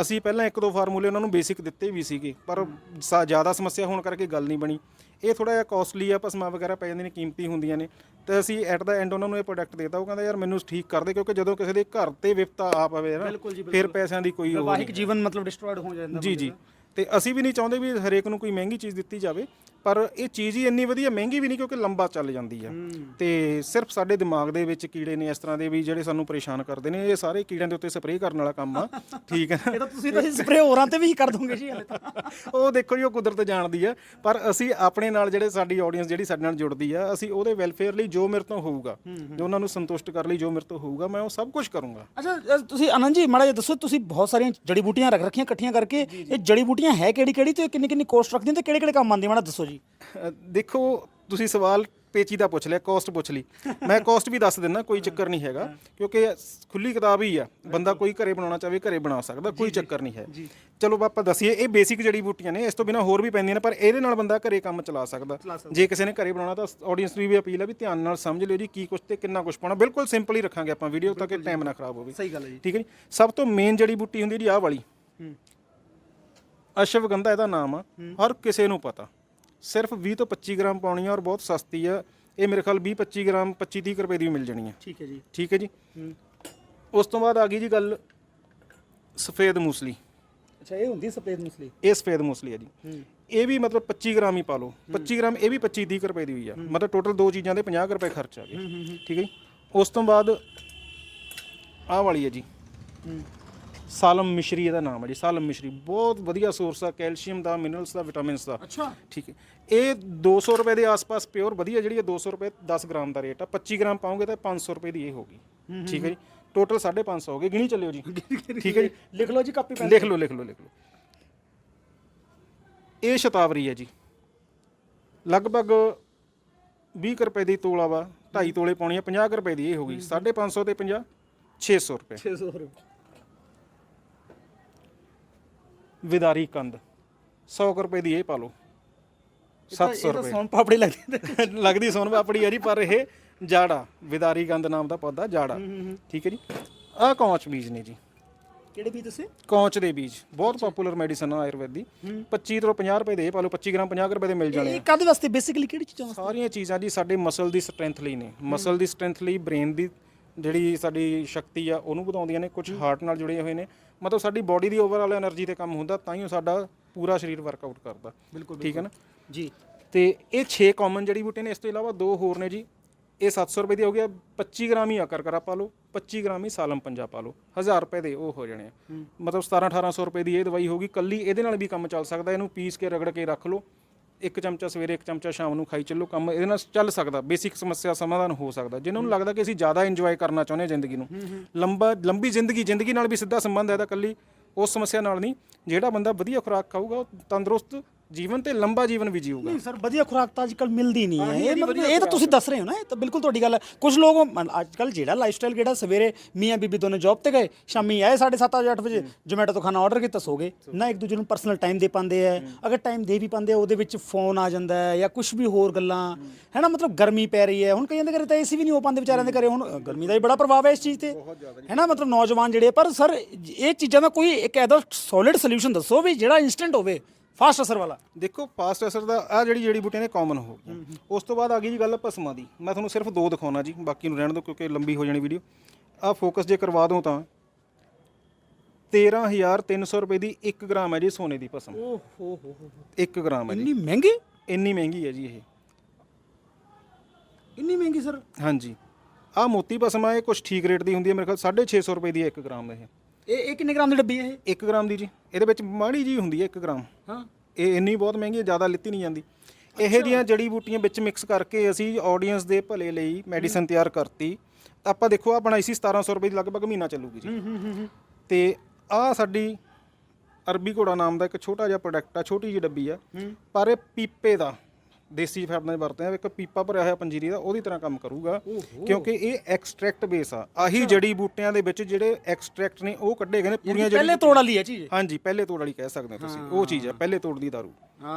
ਅਸੀਂ ਪਹਿਲਾਂ ਇੱਕ ਦੋ ਫਾਰਮੂਲੇ ਉਹਨਾਂ ਨੂੰ ਬੇਸਿਕ ਦਿੱਤੇ ਵੀ ਸੀਗੇ ਪਰ ਸਾ- ਜ਼ਿਆਦਾ ਸਮੱਸਿਆ ਹੋਣ ਕਰਕੇ ਗੱਲ ਨਹੀਂ ਬਣੀ। ਇਹ ਥੋੜਾ ਜਿਹਾ ਕਾਸਟਲੀ ਆ ਭਸਮਾਂ ਵਗੈਰਾ ਪੈ ਜਾਂਦੀਆਂ ਨੇ ਕੀਮਤੀ ਹੁੰਦੀਆਂ ਨੇ। ਤੇ ਅਸੀਂ ਐਟ ਦਾ ਐਂਡ ਉਹਨਾਂ ਨੂੰ ਇਹ ਪ੍ਰੋਡਕਟ ਦੇਤਾ। ਉਹ ਕਹਿੰਦਾ ਯਾਰ ਮੈਨੂੰ ਠੀਕ ਕਰ ਦੇ ਕਿਉਂਕਿ ਜਦੋਂ ਕਿਸੇ ਦੇ ਘਰ ਤੇ ਵਿਪਤਾ ਆ ਪਵੇ ਨਾ ਫਿਰ ਪੈਸਿਆਂ ਦੀ ਕੋਈ ਉਹ ਜੀਵਨ ਮਤਲਬ ਡਿਸਟਰੋਇਡ ਹੋ ਜਾਂਦਾ ਜੀ ਜੀ। ਤੇ ਅਸੀਂ ਵੀ ਨਹੀਂ ਚਾਹੁੰਦੇ ਵੀ ਹਰੇਕ ਨੂੰ ਕੋਈ ਮਹਿੰਗੀ ਚੀਜ਼ ਦਿੱਤੀ ਜਾਵੇ ਪਰ ਇਹ ਚੀਜ਼ ਹੀ ਇੰਨੀ ਵਧੀਆ ਮਹਿੰਗੀ ਵੀ ਨਹੀਂ ਕਿਉਂਕਿ ਲੰਬਾ ਚੱਲ ਜਾਂਦੀ ਆ। ਤੇ ਸਿਰਫ ਸਾਡੇ ਦਿਮਾਗ ਦੇ ਵਿੱਚ ਕੀੜੇ ਨੇ ਇਸ ਤਰ੍ਹਾਂ ਦੇ ਵੀ ਜਿਹੜੇ ਸਾਨੂੰ ਪਰੇਸ਼ਾਨ ਕਰਦੇ ਨੇ ਇਹ ਸਾਰੇ ਕੀੜਿਆਂ ਦੇ ਉੱਤੇ ਸਪਰੇਅ ਕਰਨ ਵਾਲਾ ਕੰਮ ਆ। [laughs] ਠੀਕ ਹੈ ਇਹ ਤਾਂ ਤੁਸੀਂ ਤਾਂ ਸਪਰੇ ਹੋਰਾਂ ਤੇ ਵੀ ਕਰ ਦੋਗੇ ਜੀ ਹਲੇ ਤਾਂ। [laughs] ਉਹ ਦੇਖੋ ਜੀ ਉਹ ਕੁਦਰਤ ਜਾਣਦੀ ਆ ਪਰ ਅਸੀਂ ਆਪਣੇ ਨਾਲ ਜਿਹੜੇ ਸਾਡੀ ਆਡੀਅנס ਜਿਹੜੀ ਸਾਡੇ ਨਾਲ ਜੁੜਦੀ ਆ ਅਸੀਂ ਉਹਦੇ ਵੈਲਫੇਅਰ ਲਈ ਜੋ ਮੇਰੇ ਤੋਂ ਹੋਊਗਾ ਜੋ ਉਹਨਾਂ ਨੂੰ ਸੰਤੁਸ਼ਟ ਕਰ ਲਈ ਜੋ ਮੇਰੇ ਤੋਂ ਹੋਊਗਾ ਮੈਂ ਉਹ ਸਭ ਕੁਝ ਕਰੂੰਗਾ। ਅੱਛਾ ਤੁਸੀਂ ਆਨੰਦ ਜੀ ਮਾੜਾ ਜਿਹਾ ਦੱਸੋ ਤੁਸੀਂ ਬਹੁਤ ਸਾਰੀਆਂ ਜੜੀ ਬੂਟੀਆਂ ਰੱਖ ਰੱਖੀਆਂ ਇਕੱਠੀਆਂ ਕਰਕੇ ਇਹ ਜੜੀ ਬੂਟੀਆਂ ਹੈ ਕਿਹੜੀ ਕਿਹੜੀ ਤੇ ਕਿੰਨੀ ਕਿੰਨੀ ਕੋਸਟ ਰੱਖਦੀਆਂ ਤੇ ਕਿਹੜੇ ਕਿਹੜੇ ਕੰਮ ਆਉਂਦੀਆਂ ਮਾੜਾ ਦੱਸੋ ਜੀ। ਅ, ਦੇਖੋ ਤੁਸੀਂ ਸਵਾਲ ਪੇਚੀਦਾ ਪੁੱਛ ਲਿਆ ਕਾਸਟ ਪੁੱਛ ਲਈ। ਮੈਂ ਕਾਸਟ ਵੀ ਦੱਸ ਦਿੰਦਾ ਕੋਈ ਚੱਕਰ ਨਹੀਂ ਹੈਗਾ ਕਿਉਂਕਿ ਖੁੱਲੀ ਕਿਤਾਬ ਹੀ ਆ। ਬੰਦਾ ਕੋਈ ਘਰੇ ਬਣਾਉਣਾ ਚਾਹਵੇ ਘਰੇ ਬਣਾ ਸਕਦਾ ਕੋਈ ਚੱਕਰ ਨਹੀਂ ਹੈ। ਚਲੋ ਆਪਾਂ ਦੱਸੀਏ ਇਹ ਬੇਸਿਕ ਜੜੀ ਬੂਟੀਆਂ ਨੇ ਇਸ ਤੋਂ ਬਿਨਾ ਹੋਰ ਵੀ ਪੈਂਦੀਆਂ ਨੇ ਪਰ ਇਹਦੇ ਨਾਲ ਬੰਦਾ ਘਰੇ ਕੰਮ ਚਲਾ ਸਕਦਾ। ਜੇ ਕਿਸੇ ਨੇ ਘਰੇ ਬਣਾਉਣਾ ਤਾਂ ਆਡੀਅנס ਨੂੰ ਵੀ ਅਪੀਲ ਹੈ ਵੀ ਧਿਆਨ ਨਾਲ ਸਮਝ ਲਿਓ ਜੀ ਕੀ ਕੁਛ ਤੇ ਕਿੰਨਾ ਕੁਛ ਪਾਉਣਾ। ਬਿਲਕੁਲ ਸਿੰਪਲ ਹੀ ਰੱਖਾਂਗੇ ਆਪਾਂ ਵੀਡੀਓ ਤਾਂ ਕਿ ਟਾਈਮ ਨਾ ਖਰਾਬ ਹੋਵੇ। ਸਹੀ ਗੱਲ ਹੈ ਜੀ। ਠੀਕ ਹੈ ਜੀ? ਸਭ ਤੋਂ ਮੇਨ ਜੜੀ ਬੂਟੀ ਹੁੰਦੀ ਜੀ ਆਹ ਵਾਲੀ। ਅਸ਼ਵਗੰਧਾ ਇਹਦਾ ਨਾਮ ਆ। ਹਰ ਕਿਸੇ ਨੂੰ ਪਤਾ। ਸਿਰਫ 20 ਤੋਂ 25 ਗ੍ਰਾਮ ਪਾਉਣੀ ਆ ਔਰ ਬਹੁਤ ਸਸਤੀ ਆ। ਇਹ ਮੇਰੇ ਖਿਆਲ 20 25 ਗ੍ਰਾਮ 25 30 ਰੁਪਏ ਦੀ ਮਿਲ ਜਾਣੀ ਆ। ਠੀਕ ਹੈ ਜੀ। ਠੀਕ ਹੈ ਜੀ? ਉਸ ਤੋਂ ਬਾਅਦ ਆ ਗਈ ਜੀ ਗੱਲ ਸਫੇਦ ਮੂਸਲੀ। ਅੱਛਾ ਇਹ ਹੁੰਦੀ ਸਫੇਦ ਮਸਲੀ? ਇਹ ਸਫੇਦ ਮੂਸਲੀ ਆ ਜੀ। ਇਹ ਵੀ ਮਤਲਬ 25 ਗ੍ਰਾਮ ਹੀ ਪਾ ਲਓ। 25 ਗ੍ਰਾਮ ਇਹ ਵੀ 25 30 ਰੁਪਏ ਦੀ ਹੋਈ ਆ। ਮਤਲਬ ਟੋਟਲ ਦੋ ਚੀਜ਼ਾਂ ਦੇ 50 ਰੁਪਏ ਖਰਚ ਆ ਗਏ। ਠੀਕ ਹੈ ਜੀ? ਉਸ ਤੋਂ ਬਾਅਦ ਆਹ ਵਾਲੀ ਹੈ ਜੀ। ਸਾਲਮ ਮਿਸ਼ਰੀ ਇਹਦਾ ਨਾਮ ਹੈ ਜੀ ਸਾਲਮ ਮਿਸ਼ਰੀ। ਬਹੁਤ ਵਧੀਆ ਸੋਰਸ ਆ ਕੈਲਸ਼ੀਅਮ ਦਾ ਮਿਨਰਲਸ ਦਾ ਵਿਟਾਮਿਨਸ ਦਾ। ਅੱਛਾ। ਠੀਕ ਹੈ। ਇਹ 200 ਰੁਪਏ ਦੇ ਆਸ-ਪਾਸ ਪਿਓਰ ਵਧੀਆ ਜਿਹੜੀ ਹੈ 200 ਰੁਪਏ 10 ਗ੍ਰਾਮ ਦਾ ਰੇਟ ਆ। 25 ਗ੍ਰਾਮ ਪਾਉਂਗੇ ਤਾਂ 500 ਰੁਪਏ ਦੀ ਇਹ ਹੋਗੀ ਠੀਕ ਹੈ ਜੀ। ਟੋਟਲ 550 ਹੋ ਗਏ। ਗਿਣੀ ਚੱਲਿਓ ਜੀ। ਠੀਕ ਹੈ ਜੀ। ਲਿਖ ਲਓ ਜੀ ਕਾਪੀ ਪੈਨ ਲਿਖ ਲਓ ਲਿਖ ਲਓ ਲਿਖ ਲਓ। ਇਹ ਸ਼ਤਾਵਰੀ ਹੈ ਜੀ। ਲਗਭਗ 20 ਕੁ ਰੁਪਏ ਦੀ ਤੋਲਾ ਵਾ 2.5 ਤੋਲੇ ਪਾਉਣੀ ਆ 50 ਕੁ ਰੁਪਏ ਦੀ ਇਹ ਹੋ ਗਈ। 550 ਤੇ 50 600 ਰੁਪਏ। 600 ਰੁਪਏ। ਵਿਦਾਰੀ ਕੰਦ। 100 ਕੁ ਰੁਪਏ ਦੀ ਇਹ ਪਾ ਲਓ। 700 ਰੁਪਏ। ਸੌਣ ਪਾਪੜੀ ਲੱਗਦੀ ਲੱਗਦੀ ਸੋਨ ਪਾਪੜੀ ਆ ਜੀ ਪਰ ਇਹ ਜਾੜਾ ਵਿਦਾਰੀ ਕੰਦ ਨਾਮ ਦਾ ਪੌਦਾ ਜਾੜਾ। ਠੀਕ ਹੈ ਜੀ? ਆਹ ਕੌਂਚ ਬੀਜ ਨੇ ਜੀ। ਕਿਹੜੇ ਵੀ ਤੁਸੀਂ? ਕੌਂਚ ਦੇ ਬੀਜ। ਬਹੁਤ ਪਪੂਲਰ ਮੈਡੀਸਨ ਆ ਆਯੁਰਵੈਦ ਦੀ। 25 ਤੋਂ 50 ਰੁਪਏ ਦੇ ਪਾ ਲਓ 25 ਗ੍ਰਾਮ 50 ਕੁ ਰੁਪਏ ਦੇ ਮਿਲ ਜਾਣੇ ਇਹ ਕਾਦੇ ਵਾਸਤੇ ਬੇਸਿਕਲੀ ਕਿਹੜੀ ਚੀਜ਼ਾਂ ਸਾਰੀਆਂ ਚੀਜ਼ਾਂ ਜੀ ਸਾਡੇ ਮਸਲ ਦੀ ਸਟਰੈਂਥ ਲਈ ਨੇ। ਮਸਲ ਦੀ ਸਟਰੈਂਥ ਲਈ ਬ੍ਰੇਨ ਦੀ ਜਿਹੜੀ ਸਾਡੀ ਸ਼ਕਤੀ ਆ ਉਹਨੂੰ ਵਧਾਉਂਦੀਆਂ ਨੇ। ਕੁਝ ਹਾਰਟ ਨਾਲ ਜੁੜੇ ਹੋਏ ਨੇ। ਮਤਲਬ ਸਾਡੀ ਬਾਡੀ ਦੀ ਓਵਰਆਲ એનર્ਜੀ ਤੇ ਕੰਮ ਹੁੰਦਾ ਤਾਂ ਹੀ ਉਹ ਸਾਡਾ ਪੂਰਾ ਸਰੀਰ ਵਰਕਆਊਟ ਕਰਦਾ। ਬਿਲਕੁਲ ਠੀਕ ਹੈ ਨਾ? ਜੀ। ਤੇ ਇਹ 6 ਕਾਮਨ ਜੜੀ ਬੂਟੀਆਂ ਨੇ ਇਸ ਤੋਂ ਇਲਾਵਾ ਦੋ ਹੋਰ ਨੇ ਜੀ। ਇਹ 700 ਰੁਪਏ ਦੀ ਹੋ ਗਿਆ 25 ਗ੍ਰਾਮ ਹੀ ਆਕਰ ਕਰਾ ਪਾ ਲਓ 25 ਗ੍ਰਾਮ ਹੀ ਸਾਲਮ ਪੰਜਾ ਪਾ ਲਓ 1000 ਰੁਪਏ ਦੇ ਉਹ ਹੋ ਜਾਣੇ ਮਤਲਬ 17 1800 ਰੁਪਏ ਦੀ ਇਹ ਦਵਾਈ ਹੋ ਗਈ ਕੱਲੀ ਇਹਦੇ ਨਾਲ ਵੀ ਕੰਮ ਚੱਲ ਸਕਦਾ ਇਹਨੂੰ ਪੀਸ ਕੇ ਰਗੜ ਕੇ ਰੱਖ ਲਓ। ਇੱਕ ਚਮਚਾ ਸਵੇਰੇ ਇੱਕ ਚਮਚਾ ਸ਼ਾਮ ਨੂੰ ਖਾਈ ਚੱਲੋ ਕੰਮ ਇਹਦੇ ਨਾਲ ਚੱਲ ਸਕਦਾ ਬੇਸਿਕ ਸਮੱਸਿਆ ਸਮਾਧਾਨ ਹੋ ਸਕਦਾ। ਜਿਨ੍ਹਾਂ ਨੂੰ ਲੱਗਦਾ ਕਿ ਅਸੀਂ ਜ਼ਿਆਦਾ ਇੰਜੋਏ ਕਰਨਾ ਚਾਹੁੰਦੇ ਹਾਂ ਜ਼ਿੰਦਗੀ ਨੂੰ। ਲੰਬਾ ਲੰਬੀ ਜ਼ਿੰਦਗੀ ਜ਼ਿੰਦਗੀ ਨਾਲ ਵੀ ਸਿੱਧਾ ਸੰਬੰਧ ਹੈ ਇਹਦਾ ਕੱਲੀ ਉਸ ਸਮੱਸਿਆ ਨਾਲ ਨਹੀਂ। ਜਿਹੜਾ ਬੰਦਾ ਵਧੀਆ ਖੁਰਾਕ ਖਾਊਗਾ ਉਹ ਤੰਦਰੁਸਤ ਜੀਵਨ ਤੇ ਲੰਬਾ ਜੀਵਨ ਵੀ ਜੀਊਗਾ। ਨਹੀਂ ਸਰ ਵਧੀਆ ਖੁਰਾਕ ਤਾਂ ਅੱਜਕੱਲ ਮਿਲਦੀ ਨਹੀਂ ਹੈ। ਇਹ ਮਤਲਬ ਇਹ ਤਾਂ ਤੁਸੀਂ ਦੱਸ ਰਹੇ ਹੋ ਨਾ ਇਹ ਤਾਂ ਬਿਲਕੁਲ ਤੁਹਾਡੀ ਗੱਲ ਹੈ। ਕੁਝ ਲੋਕ ਅੱਜਕੱਲ ਜਿਹੜਾ ਲਾਈਫਸਟਾਈਲ ਜਿਹੜਾ ਸਵੇਰੇ ਮੀਆਂ ਬੀਬੀ ਦੋਨੇ ਜੌਬ ਤੇ ਗਏ ਸ਼ਾਮੀ ਆਏ 7:30 ਵਜੇ 8 ਵਜੇ ਜੋਮੈਟੋ ਤੋਂ ਖਾਣਾ ਆਰਡਰ ਕੀਤਾ ਸੋ ਗਏ। ਨਾ ਇੱਕ ਦੂਜੇ ਨੂੰ ਪਰਸਨਲ ਟਾਈਮ ਦੇ ਪਾਉਂਦੇ ਆ ਅਗਰ ਟਾਈਮ ਦੇ ਵੀ ਪਾਉਂਦੇ ਆ ਉਹਦੇ ਵਿੱਚ ਫੋਨ ਆ ਜਾਂਦਾ ਹੈ ਜਾਂ ਕੁਝ ਵੀ ਹੋਰ ਗੱਲਾਂ। ਹੈ। ਨਾ ਮਤਲਬ ਗਰਮੀ ਪੈ ਰਹੀ ਹੈ। ਹੁਣ ਕਈਆਂ ਦੇ ਘਰੇ ਤਾਂ ਏਸੀ ਵੀ ਨਹੀਂ ਹੋ ਪਾਉਂਦੇ ਵਿਚਾਰਿਆਂ ਦੇ ਘਰੇ। ਹੁਣ ਗਰਮੀ ਦਾ ਵੀ ਬੜਾ ਪ੍ਰਭਾਵ ਹੈ ਇਸ ਚੀਜ਼ ਤੇ। ਹੈ ਨਾ ਮਤਲਬ ਨੌਜਵਾਨ ਜਿਹੜੇ ਪਰ ਸਰ ਇਹ ਚੀਜ਼ਾਂ ਦਾ ਕੋਈ ਇੱਕ ਐਦਾ ਸੋਲਿਡ ਸੋਲੂਸ਼ਨ ਦੱਸੋ ਵੀ ਜਿਹੜਾ ਇਨਸਟੈਂਟ ਹੋਵੇ। ਫਾਸਟ ਅਸਰ ਵਾਲਾ। ਦੇਖੋ ਫਾਸਟ ਅਸਰ ਦਾ ਆ ਜਿਹੜੀ ਜੜੀ ਬੂਟੀਆਂ ਦੇ ਕਾਮਨ ਹੋ ਗਈਆਂ। ਉਸ ਤੋਂ ਬਾਅਦ ਆ ਗਈ ਜੀ ਗੱਲ ਭਸਮਾਂ ਦੀ। ਮੈਂ ਤੁਹਾਨੂੰ ਸਿਰਫ ਦੋ ਦਿਖਾਉਣਾ ਜੀ ਬਾਕੀ ਨੂੰ ਰਹਿਣ ਦਿਓ ਕਿਉਂਕਿ ਲੰਬੀ ਹੋ ਜਾਣੀ ਵੀਡੀਓ ਆ ਫੋਕਸ ਜੇ ਕਰਵਾ ਦੋ ਤਾਂ 13300 ਰੁਪਏ ਦੀ 1 ਗ੍ਰਾਮ ਹੈ ਜੀ ਸੋਨੇ ਦੀ ਭਸਮ। ਓ ਹੋ ਹੋ ਹੋ 1 ਗ੍ਰਾਮ ਹੈ ਜੀ। ਇੰਨੀ ਮਹਿੰਗੀ? ਇੰਨੀ ਮਹਿੰਗੀ ਹੈ ਜੀ ਇਹ। ਇੰਨੀ ਮਹਿੰਗੀ ਸਰ? ਹਾਂਜੀ। ਆ ਮੋਤੀ ਭਸਮ ਇਹ ਕੁਝ ਠੀਕ ਰੇਟ ਦੀ ਹੁੰਦੀ ਹੈ ਮੇਰੇ ਖਿਆਲ 650 ਰੁਪਏ ਦੀ ਹੈ 1 ਗ੍ਰਾਮ ਇਹ। ਇਹ ਇਹ ਕਿੰਨੇ ਗ੍ਰਾਮ ਦੀ ਡੱਬੀ ਹੈ ਇਹ? 1 ਗ੍ਰਾਮ ਦੀ ਜੀ। ਇਹਦੇ ਵਿੱਚ ਮਾੜੀ ਜੀ ਹੁੰਦੀ ਹੈ 1 ਗ੍ਰਾਮ। ਹਾਂ। ਇਹ ਇੰਨੀ ਬਹੁਤ ਮਹਿੰਗੀ ਹੈ ਜ਼ਿਆਦਾ ਲਿੱਤੀ ਨਹੀਂ ਜਾਂਦੀ। ਇਹ ਦੀਆਂ ਜੜੀ ਬੂਟੀਆਂ ਵਿੱਚ ਮਿਕਸ ਕਰਕੇ ਅਸੀਂ ਆਡੀਅנס ਦੇ ਭਲੇ ਲਈ ਮੈਡੀਸਨ ਤਿਆਰ ਕਰਤੀ। ਤਾਂ ਆਪਾਂ ਦੇਖੋ ਆ ਬਣਾਈ ਸੀ 1700 ਰੁਪਏ ਦੀ ਲਗਭਗ ਮਹੀਨਾ ਚੱਲੂਗੀ ਜੀ। ਤੇ ਆ ਸਾਡੀ ਅਰਬੀ ਘੋੜਾ ਨਾਮ ਦਾ ਇੱਕ ਛੋਟਾ ਜਿਹਾ ਪ੍ਰੋਡਕਟ ਆ ਛੋਟੀ ਜਿਹੀ ਡੱਬੀ ਆ। ਪਰ ਇਹ ਪੀਪੇ ਦਾ। ਦੇਸੀ ਫੈਬਨਾਂ ਦੇ ਵਰਤਦੇ ਆ ਇੱਕ ਪੀਪਾ ਭਰਿਆ ਹੋਇਆ ਪੰਜੀਰੀ ਦਾ ਉਹਦੀ ਤਰ੍ਹਾਂ ਕੰਮ ਕਰੂਗਾ। ਕਿਉਂਕਿ ਇਹ ਐਕਸਟ੍ਰੈਕਟ ਬੇਸ ਆ। ਆਹੀ ਜੜੀ ਬੂਟਿਆਂ ਦੇ ਵਿੱਚ ਜਿਹੜੇ ਐਕਸਟ੍ਰੈਕਟ ਨੇ ਉਹ ਕੱਢੇ ਗਏ ਨੇ ਪੂਰੀਆਂ ਜੜੀ ਪਹਿਲੇ ਤੋੜ ਵਾਲੀ ਹੈ ਚੀਜ਼। ਹਾਂਜੀ ਪਹਿਲੇ ਤੋੜ ਵਾਲੀ ਕਹਿ ਸਕਦੇ ਹੋ ਤੁਸੀਂ। ਉਹ ਚੀਜ਼ ਹੈ ਪਹਿਲੇ ਤੋੜ ਦੀ ਦਾਰੂ।